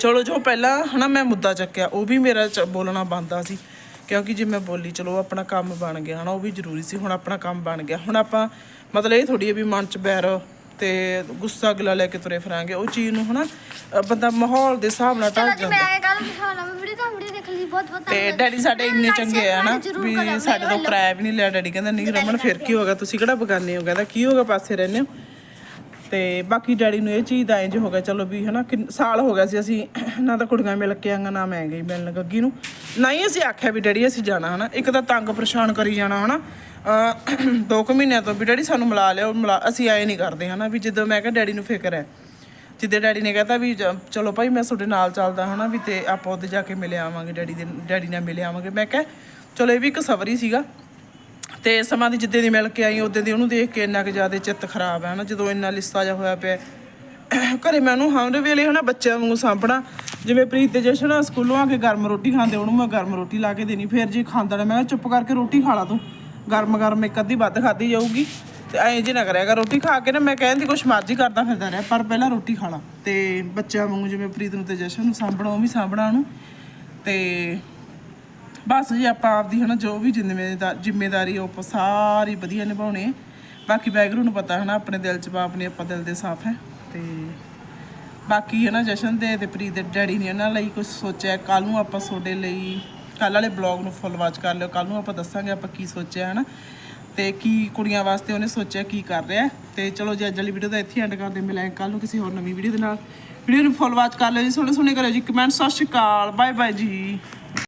ਚਲੋ ਜੋ ਪਹਿਲਾਂ ਹਨਾ ਮੈਂ ਮੁੱਦਾ ਚੱਕਿਆ ਉਹ ਵੀ ਮੇਰਾ ਬੋਲਣਾ ਬੰਦਾ ਸੀ। ਕਿਉਂਕਿ ਜੇ ਮੈਂ ਬੋਲੀ ਚਲੋ ਆਪਣਾ ਕੰਮ ਬਣ ਗਿਆ ਹਨਾ ਉਹ ਵੀ ਜ਼ਰੂਰੀ ਸੀ ਹੁਣ ਆਪਣਾ ਕੰਮ ਬਣ ਗਿਆ। ਹੁਣ ਆਪਾਂ ਮਤਲਬ ਇਹ ਥੋੜੀ ਵੀ ਮਨ ਚ ਬੈਰ ਤੇ ਗੁੱਸਾ ਗਿਲਾ ਲੈ ਕੇ ਤੁਰੇ ਫਿਰਾਂਗੇ ਉਹ ਚੀਜ਼ ਨੂੰ ਹਨਾ ਬੰਦਾ ਮਾਹੌਲ ਦੇ ਹਿਸਾਬ ਨਾਲ ਢਲ ਜਾਂਦਾ। ਮੈਂ ਇਹ ਗੱਲ ਦਿਖਾਉਣਾ ਮੈਂ ਵੀਡੀਓ ਤਾਂ ਵੀਡੀਓ ਦੇਖ ਲਈ ਬਹੁਤ ਬਹੁਤ ਤੇ। ਡੈਡੀ ਸਾਡੇ ਇੰਨੇ ਚੰਗੇ ਆ ਨਾ ਵੀ ਸਾਡੇ ਤੋਂ ਕਿਰਾਇਆ ਵੀ ਨਹੀਂ ਲਿਆ ਡੈਡੀ ਕਹਿੰਦਾ ਨਹੀਂ ਰਮਨ ਫਿਰ ਕੀ ਹੋਗਾ ਤੁਸੀਂ ਕਿਹੜਾ ਬਗਾਨੇ ਹੋ? ਕਹਿੰਦਾ ਕੀ ਹੋਗਾ ਪਾਸੇ ਰਹਿੰਦੇ ਹੋ? ਤੇ ਬਾਕੀ ਡੈਡੀ ਨੂੰ ਇਹ ਚੀਜ਼ ਦਾ ਇੰਜ ਹੋ ਗਿਆ, ਚਲੋ ਵੀ ਹਨਾ, ਕਿੰਨ- ਸਾਲ ਹੋ ਗਿਆ ਸੀ ਅਸੀਂ ਨਾ ਤਾਂ ਕੁੜੀਆਂ ਮਿਲ ਕੇ, ਆਂਗਾ ਨਾ ਮੈਂ ਗਈ ਮਿਲਣ ਗੱਗੀ ਨੂੰ। ਨਾ ਹੀ ਅਸੀਂ ਆਖਿਆ ਵੀ ਡੈਡੀ ਅਸੀਂ ਜਾਣਾ ਹਨਾ, ਇੱਕ ਤਾਂ ਤੰਗ ਪਰੇਸ਼ਾਨ ਕਰੀ ਜਾਣਾ ਹਨਾ। ਅਹ ਦੋ ਕੁ ਮਹੀਨਿਆਂ ਤੋਂ ਵੀ ਡੈਡੀ ਸਾਨੂੰ ਮਿਲਾ ਲਿਓ ਮਿਲਾ, ਅਸੀਂ ਆਏ ਨਹੀਂ ਕਰਦੇ ਹਨਾ, ਵੀ ਜਦੋਂ ਮੈਂ ਕਿਹਾ ਡੈਡੀ ਨੂੰ ਫਿਕਰ ਹੈ। ਜਿੱਦੇ ਡੈਡੀ ਨੇ ਕਹਤਾ ਵੀ ਚਲੋ ਭਾਈ ਮੈਂ ਤੁਹਾਡੇ ਨਾਲ ਚੱਲਦਾ ਹਨਾ, ਵੀ ਤੇ ਆਪਾਂ ਉੱਥੇ ਜਾ ਕੇ ਮਿਲ ਆਵਾਂਗੇ, ਡੈਡੀ ਦੇ, ਡੈਡੀ ਨਾਲ ਮਿਲ ਆਵਾਂਗੇ। ਮੈਂ ਕਿਹਾ, ਚਲੋ ਇਹ ਵੀ ਇੱਕ ਸਬਰ ਹੀ ਸੀਗਾ। ਤੇ ਸਮਾਂ ਦੀ ਜਿੱਦੇ ਦੀ ਮਿਲ ਕੇ ਆਈ, ਉਹਦੇ ਦੀ ਉਹਨੂੰ ਦੇਖ ਕੇ ਇੰਨਾ ਕੁ ਜ਼ਿਆਦਾ ਚਿੱਤ ਖਰਾਬ ਹੈ ਨਾ ਜਦੋਂ ਇੰਨਾ ਲਿੱਸਾ ਜਿਹਾ ਹੋਇਆ ਪਿਆ। ਘਰੇ ਮੈਂ ਉਹਨੂੰ ਹਮਰੇ ਵੇਲੇ ਹਨਾ ਬੱਚਿਆਂ ਵਾਂਗੂ ਸਾਂਭਣਾ, ਜਿਵੇਂ ਪ੍ਰੀਤ ਤੇ ਜਸ਼ਨ ਸਕੂਲੋਂ ਆ ਕੇ ਗਰਮ ਰੋਟੀ ਖਾਂਦੇ, ਉਹਨੂੰ ਮੈਂ ਗਰਮ ਰੋਟੀ ਲਾ ਕੇ ਦੇਣੀ, ਫਿਰ ਜੇ ਖਾਂਦਾ ਨਾ, ਮੈਂ ਚੁੱਪ ਕਰਕੇ ਰੋਟੀ ਖਾ ਲਾ ਤੂੰ। ਗਰਮ ਗਰਮ ਇੱਕ ਅੱਧੀ ਵੱਧ ਖਾਦੀ ਜਾਊਗੀ, ਤੇ ਐਂ ਜੇ ਨਾ ਕਰਿਆਗਾ ਰੋਟੀ ਖਾ ਕੇ ਨਾ ਮੈਂ ਕਹਿੰਦੀ ਕੁਛ ਮਰਜ਼ੀ ਕਰਦਾ ਫਿਰਦਾ ਰਿਹਾ, ਪਰ ਪਹਿਲਾਂ ਰੋਟੀ ਖਾ ਲਾ। ਤੇ ਬੱਚਿਆਂ ਵਾਂਗੂ ਜਿਵੇਂ ਪ੍ਰੀਤ ਨੂੰ ਤੇ ਜਸ਼ਨ ਨੂੰ ਸਾਂਭਣਾ, ਉਹ ਵੀ ਸਾਂਭਣਾ ਉਹਨੂੰ। ਤੇ ਬਸ ਜੀ ਆਪਾਂ ਆਪਦੀ ਹਨਾ ਜੋ ਵੀ ਜ਼ਿੰਮੇਵਾਰੀ ਜ਼ਿੰਮੇਵਾਰੀ ਉਹ ਆਪਾਂ ਸਾਰੀ ਵਧੀਆ ਨਿਭਾਉਣੀ ਹੈ। ਬਾਕੀ ਵੈਗਰੂ ਨੂੰ ਪਤਾ ਹਨਾ, ਆਪਣੇ ਦਿਲ 'ਚ ਬਾਪ ਨੇ ਆਪਾਂ ਦਿਲ ਦੇ ਸਾਫ਼ ਹੈ। ਤੇ ਬਾਕੀ ਹੈ ਨਾ ਜਸ਼ਨ ਦੇ ਤੇ ਪ੍ਰੀਤ ਦੇ ਡੈਡੀ ਨੇ ਉਹਨਾਂ ਲਈ ਕੁਝ ਸੋਚਿਆ। ਕੱਲ ਨੂੰ ਆਪਾਂ ਤੁਹਾਡੇ ਲਈ ਕੱਲ ਵਾਲੇ ਬਲੌਗ ਨੂੰ ਫੁੱਲ ਵਾਚ ਕਰ ਲਿਓ। ਕੱਲ ਨੂੰ ਆਪਾਂ ਦੱਸਾਂਗੇ ਆਪਾਂ ਕੀ ਸੋਚਿਆ ਹਨਾ। ਤੇ ਕੀ ਕੁੜੀਆਂ ਵਾਸਤੇ ਉਹਨੇ ਸੋਚਿਆ, ਕੀ ਕਰ ਰਿਹਾ ਹੈ। ਤੇ ਚਲੋ ਜੀ, ਅੱਜ ਵਾਲੀ ਵੀਡੀਓ ਦਾ ਇੱਥੇ ਐਂਡ ਕਰਦੇ ਮਿਲਾਂਗੇ ਕੱਲ ਨੂੰ ਕਿਸੇ ਹੋਰ ਨਵੀਂ ਵੀਡੀਓ ਦੇ ਨਾਲ। ਵੀਡੀਓ ਨੂੰ ਫੁੱਲ ਵਾਚ ਕਰ ਲਿਓ ਜੀ। ਸੋਹਣੇ ਸੋਹਣੇ ਕਰਿਓ ਜੀ। ਕਮੈਂਟ ਸਤਿ ਸ਼੍ਰੀ ਅਕਾਲ। ਬਾਏ ਬਾਏ ਜੀ।